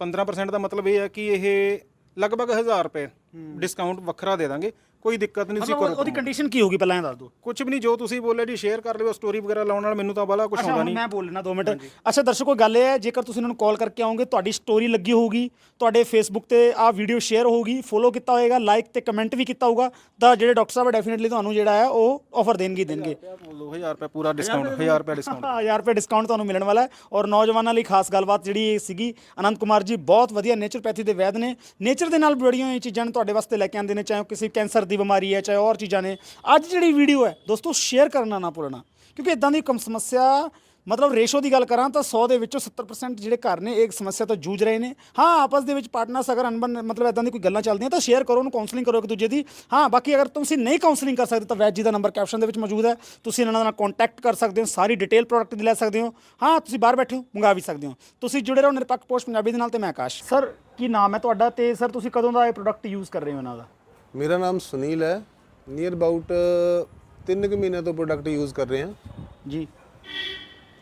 15% ਦਾ ਮਤਲਬ ਇਹ ਹੈ ਕਿ ਇਹ ਲਗਭਗ 1000 ਰੁਪਏ ਡਿਸਕਾਊਂਟ ਵੱਖਰਾ ਦੇ ਦਾਂਗੇ। ਕੋਈ ਦਿੱਕਤ ਨਹੀਂ ਮਤਲਬ ਕਰੋ ਉਹਦੀ ਕੰਡੀਸ਼ਨ ਕੀ ਹੋਗੀ ਪਹਿਲਾਂ ਇਹ ਦੱਸ ਦਿਓ। ਕੁਝ ਵੀ ਨਹੀਂ ਜੋ ਤੁਸੀਂ ਬੋਲੇ ਜੀ ਸ਼ੇਅਰ ਕਰ ਲਿਓ ਸਟੋਰੀ ਵਗੈਰਾ ਲਾਉਣ ਨਾਲ ਮੈਨੂੰ ਤਾਂ ਬਾਲਾ ਕੁਝ ਅੱਛਾ ਆਉਂਦਾ ਹੁਣ ਨਹੀਂ। ਮੈਂ ਬੋਲ ਲੈਣਾ 2 ਮਿੰਟ। ਅੱਛਾ ਦਰਸ਼ਕੋ ਗੱਲ ਇਹ ਹੈ ਜੇਕਰ ਤੁਸੀਂ ਇਹਨਾਂ ਨੂੰ ਕਾਲ ਕਰਕੇ ਆਓਗੇ ਤੁਹਾਡੀ ਸਟੋਰੀ ਲੱਗੀ ਹੋਊਗੀ ਤੁਹਾਡੇ ਫੇਸਬੁੱਕ ਤੇ ਆਹ ਵੀਡੀਓ ਸ਼ੇਅਰ ਹੋਊਗੀ ਫੋਲੋ ਕੀਤਾ ਹੋਏਗਾ ਲਾਈਕ ਤੇ ਕਮੈਂਟ ਵੀ ਕੀਤਾ ਹੋਊਗਾ ਤਾਂ ਜਿਹੜੇ ਡਾਕਟਰ ਸਾਹਿਬ ਡੈਫੀਨਿਟਲੀ ਤੁਹਾਨੂੰ ਜਿਹੜਾ ਹੈ ਉਹ ਆਫਰ ਦੇਣਗੇ ਹੀ ਦੇਣਗੇ। ਬੋਲੋ 1000 ਰੁਪਏ ਪੂਰਾ ਡਿਸਕਾਊਂਟ 1000 ਰੁਪਏ ਡਿਸਕਾਊਂਟ 1000 ਰੁਪਏ ਡਿਸਕਾਊਂਟ ਤੁਹਾਨੂੰ ਮਿਲਣ ਵਾਲਾ ਹੈ। ਔਰ ਨੌਜਵਾਨਾਂ ਲਈ ਖਾਸ ਗੱਲਬਾਤ ਜਿਹੜੀ ਇਹ ਸੀਗੀ ਅਨੰਤ ਕੁਮਾਰ ਜੀ ਬਹੁਤ ਵਧੀਆ ਨੇਚਰਪੈਥੀ ਦੇ ਵੈਦ ਨੇ। ਨੇਚਰ ਦੇ ਨਾਲ ਬੜੀਆਂ ਇਹ ਚੀਜ਼ਾਂ ਨੂੰ ਤੁਹਾਡੇ ਵਾਸਤੇ ਲੈ ਕੇ ਆਉਂਦੇ ਨੇ ਚਾਹੇ ਉਹ ਕਿਸੇ ਕੈਂਸਰ ਦੀ ਬਿਮਾਰੀ ਹੈ, ਚਾਹੇ ਹੋਰ ਚੀਜ਼ਾਂ ਨੇ। ਅੱਜ ਜਿਹੜੀ ਵੀਡੀਓ ਹੈ, ਦੋਸਤੋ ਸ਼ੇਅਰ ਕਰਨਾ ਨਾ ਭੁੱਲਣਾ। ਕਿਉਂਕਿ ਇਦਾਂ ਦੀ ਕਮ ਸਮੱਸਿਆ, ਮਤਲਬ ਰੇਸ਼ੋ ਦੀ ਗੱਲ ਕਰਾਂ ਤਾਂ 100 ਦੇ ਵਿੱਚੋਂ 70% ਜਿਹੜੇ ਘਰ ਨੇ, ਇਹ ਸਮੱਸਿਆ ਤੋਂ ਜੂਝ ਰਹੇ ਨੇ। ਹਾਂ, ਆਪਸ ਦੇ ਵਿੱਚ ਪਾਰਟਨਰਸ ਅਗਰ ਅਨਬਨ ਮਤਲਬ ਇਦਾਂ ਦੀ ਕੋਈ ਗੱਲਾਂ ਚੱਲਦੀਆਂ ਤਾਂ ਸ਼ੇਅਰ ਕਰੋ, ਉਹਨੂੰ ਕਾਉਂਸਲਿੰਗ ਕਰੋ ਇੱਕ ਦੂਜੇ ਦੀ। ਹਾਂ, ਬਾਕੀ ਅਗਰ ਤੁਸੀਂ ਨਹੀਂ ਕਾਉਂਸਲਿੰਗ ਕਰ ਸਕਦੇ ਤਾਂ ਵੈਦ ਜੀ ਦਾ ਨੰਬਰ ਕੈਪਸ਼ਨ ਦੇ ਵਿੱਚ ਮੌਜੂਦ ਹੈ। ਤੁਸੀਂ ਇਹਨਾਂ ਨਾਲ ਕੰਟੈਕਟ ਕਰ ਸਕਦੇ ਹੋ, ਸਾਰੀ ਡਿਟੇਲ ਪ੍ਰੋਡਕਟ ਦੀ ਲੈ ਸਕਦੇ ਹੋ। ਹਾਂ, ਤੁਸੀਂ ਬਾਹਰ ਬੈਠੇ ਹੋ, ਮੰਗਾ ਵੀ ਸਕਦੇ ਹੋ। ਤੁਸੀਂ ਜੁੜੇ ਰਹੋ ਨਿਰਪੱਖ ਪੋਸਟ ਪੰਜਾਬੀ ਦੇ ਨਾਲ ਤੇ ਮੈਂ ਆਕਾਸ਼। ਸਰ ਕੀ ਨਾਮ ਹੈ ਤੁਹਾਡਾ ਤੇ ਸਰ ਤੁਸੀਂ ਕਦੋਂ ਦਾ ਇਹ ਪ੍ਰੋਡਕਟ ਯੂਜ਼ ਕਰ ਰਹੇ ਹੋ ਇਹਨਾਂ ਦਾ? ਮੇਰਾ ਨਾਮ ਸੁਨੀਲ ਹੈ। ਨੀਅਰ ਅਬਾਊਟ 3 ਕੁ ਮਹੀਨਿਆਂ ਤੋਂ ਪ੍ਰੋਡਕਟ ਯੂਜ਼ ਕਰ ਰਹੇ ਹਾਂ। ਜੀ।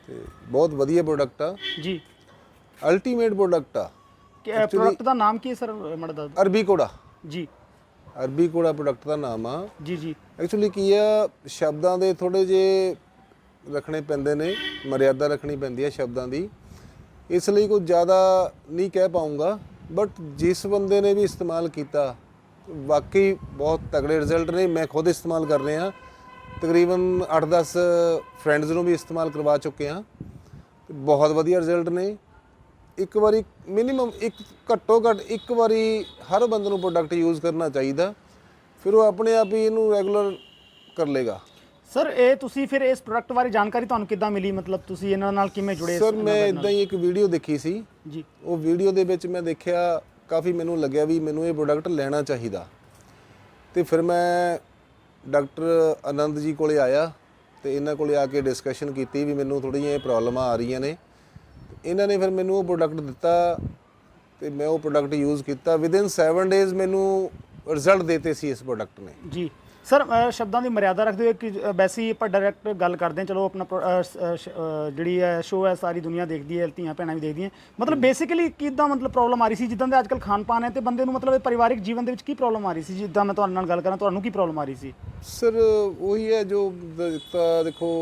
ਤੇ ਬਹੁਤ ਵਧੀਆ ਪ੍ਰੋਡਕਟ ਆ। ਜੀ। ਅਲਟੀਮੇਟ ਪ੍ਰੋਡਕਟ ਆ। ਪ੍ਰੋਡਕਟ ਦਾ ਨਾਮ ਕੀ ਹੈ ਸਰ ਮੜਾ ਦੱਸ ਦਿਓ। ਅਰਬੀ ਕੋੜਾ ਜੀ। ਅਰਬੀ ਕੋੜਾ ਪ੍ਰੋਡਕਟ ਦਾ ਨਾਮ ਆ। ਜੀ ਜੀ। ਐਕਚੁਅਲੀ ਕੀ ਆ ਸ਼ਬਦਾਂ ਦੇ ਥੋੜੇ ਜੇ ਰੱਖਣੇ ਪੈਂਦੇ ਨੇ। ਮਰਿਆਦਾ ਰੱਖਣੀ ਪੈਂਦੀ ਹੈ ਸ਼ਬਦਾਂ ਦੀ। ਇਸ ਲਈ ਕੁਝ ਜ਼ਿਆਦਾ ਨਹੀਂ ਕਹਿ ਪਾਉਂਗਾ। ਬਟ ਜਿਸ ਬੰਦੇ ਨੇ ਵੀ ਇਸਤੇਮਾਲ ਕੀਤਾ ਵਾਕਈ ਬਹੁਤ ਤਗੜੇ ਰਿਜ਼ਲਟ ਨੇ ਮੈਂ ਖੁਦ ਇਸਤੇਮਾਲ ਕਰ ਰਿਹਾ। ਤਕਰੀਬਨ 8-10 ਫਰੈਂਡਸ ਨੂੰ ਵੀ ਇਸਤੇਮਾਲ ਕਰਵਾ ਚੁੱਕੇ ਹਾਂ। ਬਹੁਤ ਵਧੀਆ ਰਿਜ਼ਲਟ ਨੇ। ਇੱਕ ਵਾਰੀ ਮਿਨੀਮਮ ਇੱਕ ਘੱਟੋ ਘੱਟ ਇੱਕ ਵਾਰੀ ਹਰ ਬੰਦੇ ਨੂੰ ਪ੍ਰੋਡਕਟ ਯੂਜ਼ ਕਰਨਾ ਚਾਹੀਦਾ। ਫਿਰ ਉਹ ਆਪਣੇ ਆਪ ਹੀ ਇਹਨੂੰ ਰੈਗੂਲਰ ਕਰ ਲੇਗਾ ਸਰ ਇਹ ਤੁਸੀਂ ਫਿਰ ਇਸ ਪ੍ਰੋਡਕਟ ਬਾਰੇ ਜਾਣਕਾਰੀ ਤੁਹਾਨੂੰ ਕਿੱਦਾਂ ਮਿਲੀ? ਮਤਲਬ ਤੁਸੀਂ ਇਹਨਾਂ ਨਾਲ ਕਿਵੇਂ ਜੁੜੇ ਸਰ ਮੈਂ ਇਦਾਂ ਹੀ ਇੱਕ ਵੀਡੀਓ ਦੇਖੀ ਸੀ। ਜੀ। ਉਹ ਵੀਡੀਓ ਦੇ ਵਿੱਚ ਮੈਂ ਦੇਖਿਆ ਕਾਫੀ ਮੈਨੂੰ ਲੱਗਿਆ ਵੀ ਮੈਨੂੰ ਇਹ ਪ੍ਰੋਡਕਟ ਲੈਣਾ ਚਾਹੀਦਾ। ਤੇ ਫਿਰ ਮੈਂ ਡਾਕਟਰ ਆਨੰਦ ਜੀ ਕੋਲੇ ਆਇਆ ਤੇ ਇਹਨਾਂ ਕੋਲੇ ਆ ਕੇ ਡਿਸਕਸ਼ਨ ਕੀਤੀ ਵੀ ਮੈਨੂੰ ਥੋੜ੍ਹੀਆਂ ਇਹ ਪ੍ਰੋਬਲਮਾਂ ਆ ਰਹੀਆਂ ਨੇ। ਇਹਨਾਂ ਨੇ ਫਿਰ ਮੈਨੂੰ ਉਹ ਪ੍ਰੋਡਕਟ ਦਿੱਤਾ ਤੇ ਮੈਂ ਉਹ ਪ੍ਰੋਡਕਟ ਯੂਜ਼ ਕੀਤਾ। ਵਿਦਿਨ 7 ਡੇਜ਼ ਮੈਨੂੰ ਰਿਜ਼ਲਟ ਦਿੱਤੇ ਸੀ ਇਸ ਪ੍ਰੋਡਕਟ ਨੇ। ਜੀ। ਸਰ ਸ਼ਬਦਾਂ ਦੀ ਮਰਿਆਦਾ ਰੱਖਦੇ ਹੋਏ ਕਿ ਵੈਸੇ ਹੀ ਆਪਾਂ ਡਾਇਰੈਕਟ ਗੱਲ ਕਰਦੇ ਹਾਂ। ਚਲੋ ਆਪਣਾ ਜਿਹੜੀ ਹੈ ਸ਼ੋਅ ਹੈ ਸਾਰੀ ਦੁਨੀਆ ਦੇਖਦੀ ਹੈ ਧੀਆਂ ਭੈਣਾਂ ਵੀ ਦੇਖਦੀਆਂ। ਮਤਲਬ ਬੇਸਿਕਲੀ ਕਿੱਦਾਂ ਮਤਲਬ ਪ੍ਰੋਬਲਮ ਆ ਰਹੀ ਸੀ? ਜਿੱਦਾਂ ਦੇ ਅੱਜਕਲ ਖਾਣ ਪਾਨ ਹੈ ਤੇ ਬੰਦੇ ਨੂੰ ਮਤਲਬ ਪਰਿਵਾਰਿਕ ਜੀਵਨ ਦੇ ਵਿੱਚ ਕੀ ਪ੍ਰੋਬਲਮ ਆ ਰਹੀ ਸੀ? ਜਿੱਦਾਂ ਮੈਂ ਤੁਹਾਡੇ ਨਾਲ ਗੱਲ ਕਰਾਂ ਤੁਹਾਨੂੰ ਕੀ ਪ੍ਰੋਬਲਮ ਆ ਰਹੀ ਸੀ? ਸਰ ਉਹੀ ਹੈ ਜੋ ਦੇਖੋ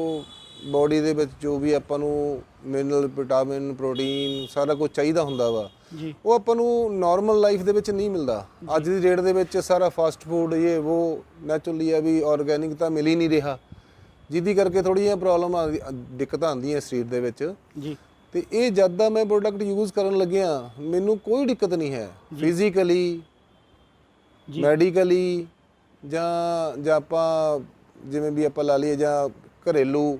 ਬਾਡੀ ਦੇ ਵਿੱਚ ਜੋ ਵੀ ਆਪਾਂ ਨੂੰ ਮਿਨਰਲ ਵਿਟਾਮਿਨ ਪ੍ਰੋਟੀਨ ਸਾਰਾ ਕੁਝ ਚਾਹੀਦਾ ਹੁੰਦਾ ਵਾ ਜੀ। ਉਹ ਆਪਾਂ ਨੂੰ ਨਾਰਮਲ ਲਾਈਫ ਦੇ ਵਿੱਚ ਨਹੀਂ ਮਿਲਦਾ। ਅੱਜ ਦੀ ਡੇਟ ਦੇ ਵਿੱਚ ਸਾਰਾ ਫਾਸਟ ਫੂਡ ਇਹ ਉਹ ਨੈਚੁਰਲੀ ਆ ਵੀ ਆਰਗੇਨਿਕ ਤਾਂ ਮਿਲ ਹੀ ਨਹੀਂ ਰਿਹਾ। ਜਿਹਦੀ ਕਰਕੇ ਥੋੜ੍ਹੀਆਂ ਪ੍ਰੋਬਲਮ ਆ ਦਿੱਕਤਾਂ ਆਉਂਦੀਆਂ ਸਰੀਰ ਦੇ ਵਿੱਚ। ਜੀ। ਤੇ ਇਹ ਜਦ ਦਾ ਮੈਂ ਪ੍ਰੋਡਕਟ ਯੂਜ਼ ਕਰਨ ਲੱਗਿਆ ਮੈਨੂੰ ਕੋਈ ਦਿੱਕਤ ਨਹੀਂ ਹੈ। ਫਿਜ਼ੀਕਲੀ ਜੀ। ਮੈਡੀਕਲੀ ਜਾਂ ਜਾਂ ਆਪਾਂ ਜਿਵੇਂ ਵੀ ਆਪਾਂ ਲਾ ਲਈਏ ਜਾਂ ਘਰੇਲੂ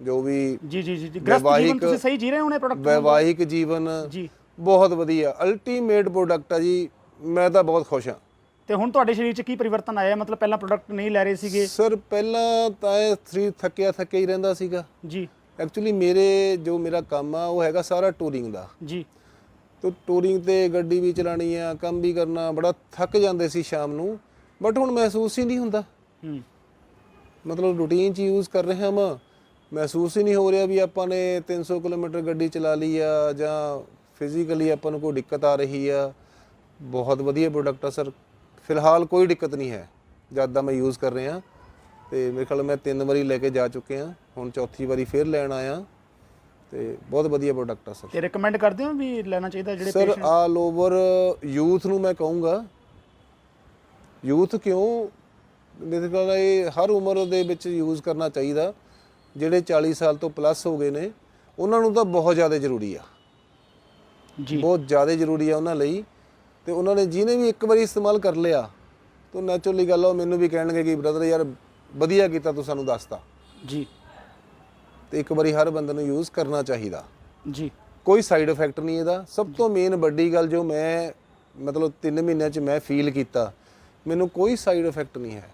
ਜੋ ਵੀ ਜੀ ਜੀ ਜੀ ਗ੍ਰਸਤ ਜੀਵਨ ਤੁਸੀਂ ਸਹੀ ਜੀ ਰਹੇ ਹੋ ਇਹ ਪ੍ਰੋਡਕਟ ਵੈਵਾਹਿਕ ਜੀਵਨ ਜੀ। ਬਹੁਤ ਵਧੀਆ। ਅਲਟੀਮੇਟ ਪ੍ਰੋਡਕਟ ਆ ਜੀ। ਮੈਂ ਤਾਂ ਬਹੁਤ ਖੁਸ਼ ਹਾਂ। ਤੇ ਹੁਣ ਤੁਹਾਡੇ ਸਰੀਰ 'ਚ ਕੀ ਪਰਿਵਰਤਨ ਆਇਆ? ਮਤਲਬ ਪਹਿਲਾਂ ਪ੍ਰੋਡਕਟ ਨਹੀਂ ਲੈ ਰਹੇ ਸੀਗੇ। ਸਰ ਪਹਿਲਾਂ ਤਾਂ ਇਹ ਸਰੀਰ ਥੱਕਿਆ ਥੱਕਿਆ ਹੀ ਰਹਿੰਦਾ ਸੀਗਾ। ਜੀ। ਐਕਚੁਅਲੀ ਮੇਰੇ ਜੋ ਮੇਰਾ ਕੰਮ ਆ ਉਹ ਹੈਗਾ ਸਾਰਾ ਟੂਰਿੰਗ ਦਾ। ਜੀ। ਤੋ ਟੂਰਿੰਗ ਤੇ ਗੱਡੀ ਵੀ ਚਲਾਣੀ ਆ ਕੰਮ ਵੀ ਕਰਨਾ ਬੜਾ ਥੱਕ ਜਾਂਦੇ ਸੀ ਸ਼ਾਮ ਨੂੰ। ਬਟ ਹੁਣ ਮਹਿਸੂਸ ਹੀ ਨਹੀਂ ਹੁੰਦਾ। ਹੂੰ। ਮਤਲਬ ਰੂਟੀਨ ਚ ਯੂਜ਼ ਕਰ ਰਹੇ ਹਾਂ ਮੈਂ। ਮਹਿਸੂਸ ਹੀ ਨਹੀਂ ਹੋ ਰਿਹਾ ਵੀ ਆਪਾਂ ਨੇ 300 ਕਿਲੋਮੀਟਰ ਗੱਡੀ ਚਲਾ ਲਈ ਆ ਜਾਂ ਫਿਜ਼ੀਕਲੀ ਆਪਾਂ ਨੂੰ ਕੋਈ ਦਿੱਕਤ ਆ ਰਹੀ ਆ। ਬਹੁਤ ਵਧੀਆ ਪ੍ਰੋਡਕਟ ਆ ਸਰ। ਫਿਲਹਾਲ ਕੋਈ ਦਿੱਕਤ ਨਹੀਂ ਹੈ ਜਦ ਦਾ ਮੈਂ ਯੂਜ਼ ਕਰ ਰਿਹਾ। ਤੇ ਮੇਰੇ ਖਿਆਲ ਮੈਂ ਤਿੰਨ ਵਾਰੀ ਲੈ ਕੇ ਜਾ ਚੁੱਕੇ ਆ ਹੁਣ ਚੌਥੀ ਵਾਰੀ ਫੇਰ ਲੈਣ ਆਇਆ। ਤੇ ਬਹੁਤ ਵਧੀਆ ਪ੍ਰੋਡਕਟ ਆ ਸਰ। ਤੇ ਰეკਮੈਂਡ ਕਰਦੇ ਹੋ ਵੀ ਲੈਣਾ ਚਾਹੀਦਾ ਜਿਹੜੇ ਸਰ ਆਲ ਓਵਰ ਯੂਥ ਨੂੰ ਮੈਂ ਕਹੂੰਗਾ ਯੂਥ ਕਿਉਂ? ਮੇਰੇ ਖਿਆਲ ਇਹ ਹਰ ਉਮਰ ਦੇ ਵਿੱਚ ਯੂਜ਼ ਕਰਨਾ ਚਾਹੀਦਾ। ਜਿਹੜੇ 40 ਸਾਲ ਤੋਂ ਪਲੱਸ ਹੋ ਗਏ ਨੇ ਉਹਨਾਂ ਨੂੰ ਤਾਂ ਬਹੁਤ ਜ਼ਿਆਦਾ ਜ਼ਰੂਰੀ ਆ। ਜੀ। ਬਹੁਤ ਜ਼ਿਆਦਾ ਜ਼ਰੂਰੀ ਆ ਉਹਨਾਂ ਲਈ। ਤੇ ਉਹਨਾਂ ਨੇ ਜਿਹਨੇ ਵੀ ਇੱਕ ਵਾਰੀ ਇਸਤੇਮਾਲ ਕਰ ਲਿਆ ਤਾਂ ਨੈਚੁਰਲੀ ਗੱਲ ਆ ਉਹ ਮੈਨੂੰ ਵੀ ਕਹਿਣਗੇ ਕਿ ਬ੍ਰਦਰ ਯਾਰ ਵਧੀਆ ਕੀਤਾ ਤੂੰ ਸਾਨੂੰ ਦੱਸਤਾ। ਜੀ। ਤੇ ਇੱਕ ਵਾਰੀ ਹਰ ਬੰਦੇ ਨੂੰ ਯੂਜ਼ ਕਰਨਾ ਚਾਹੀਦਾ। ਜੀ। ਕੋਈ ਸਾਈਡ ਇਫੈਕਟ ਨਹੀਂ ਇਹਦਾ। ਸਭ ਤੋਂ ਮੇਨ ਵੱਡੀ ਗੱਲ ਜੋ ਮੈਂ ਮਤਲਬ 3 ਮਹੀਨਿਆਂ ਚ ਮੈਂ ਫੀਲ ਕੀਤਾ ਮੈਨੂੰ ਕੋਈ ਸਾਈਡ ਇਫੈਕਟ ਨਹੀਂ ਹੈ।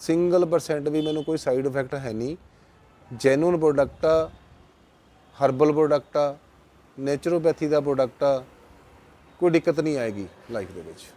ਸਿੰਗਲ ਪਰਸੈਂਟ ਵੀ ਮੈਨੂੰ ਕੋਈ ਸਾਈਡ ਇਫੈਕਟ ਹੈ ਨਹੀਂ। ਜੈਨੂਨ ਪ੍ਰੋਡਕਟ ਆ, ਹਰਬਲ ਪ੍ਰੋਡਕਟ ਆ, ਨੇਚਰੋਪੈਥੀ ਦਾ ਪ੍ਰੋਡਕਟ ਆ, ਕੋਈ ਦਿੱਕਤ ਨਹੀਂ ਆਏਗੀ ਲਾਈਫ ਦੇ ਵਿੱਚ।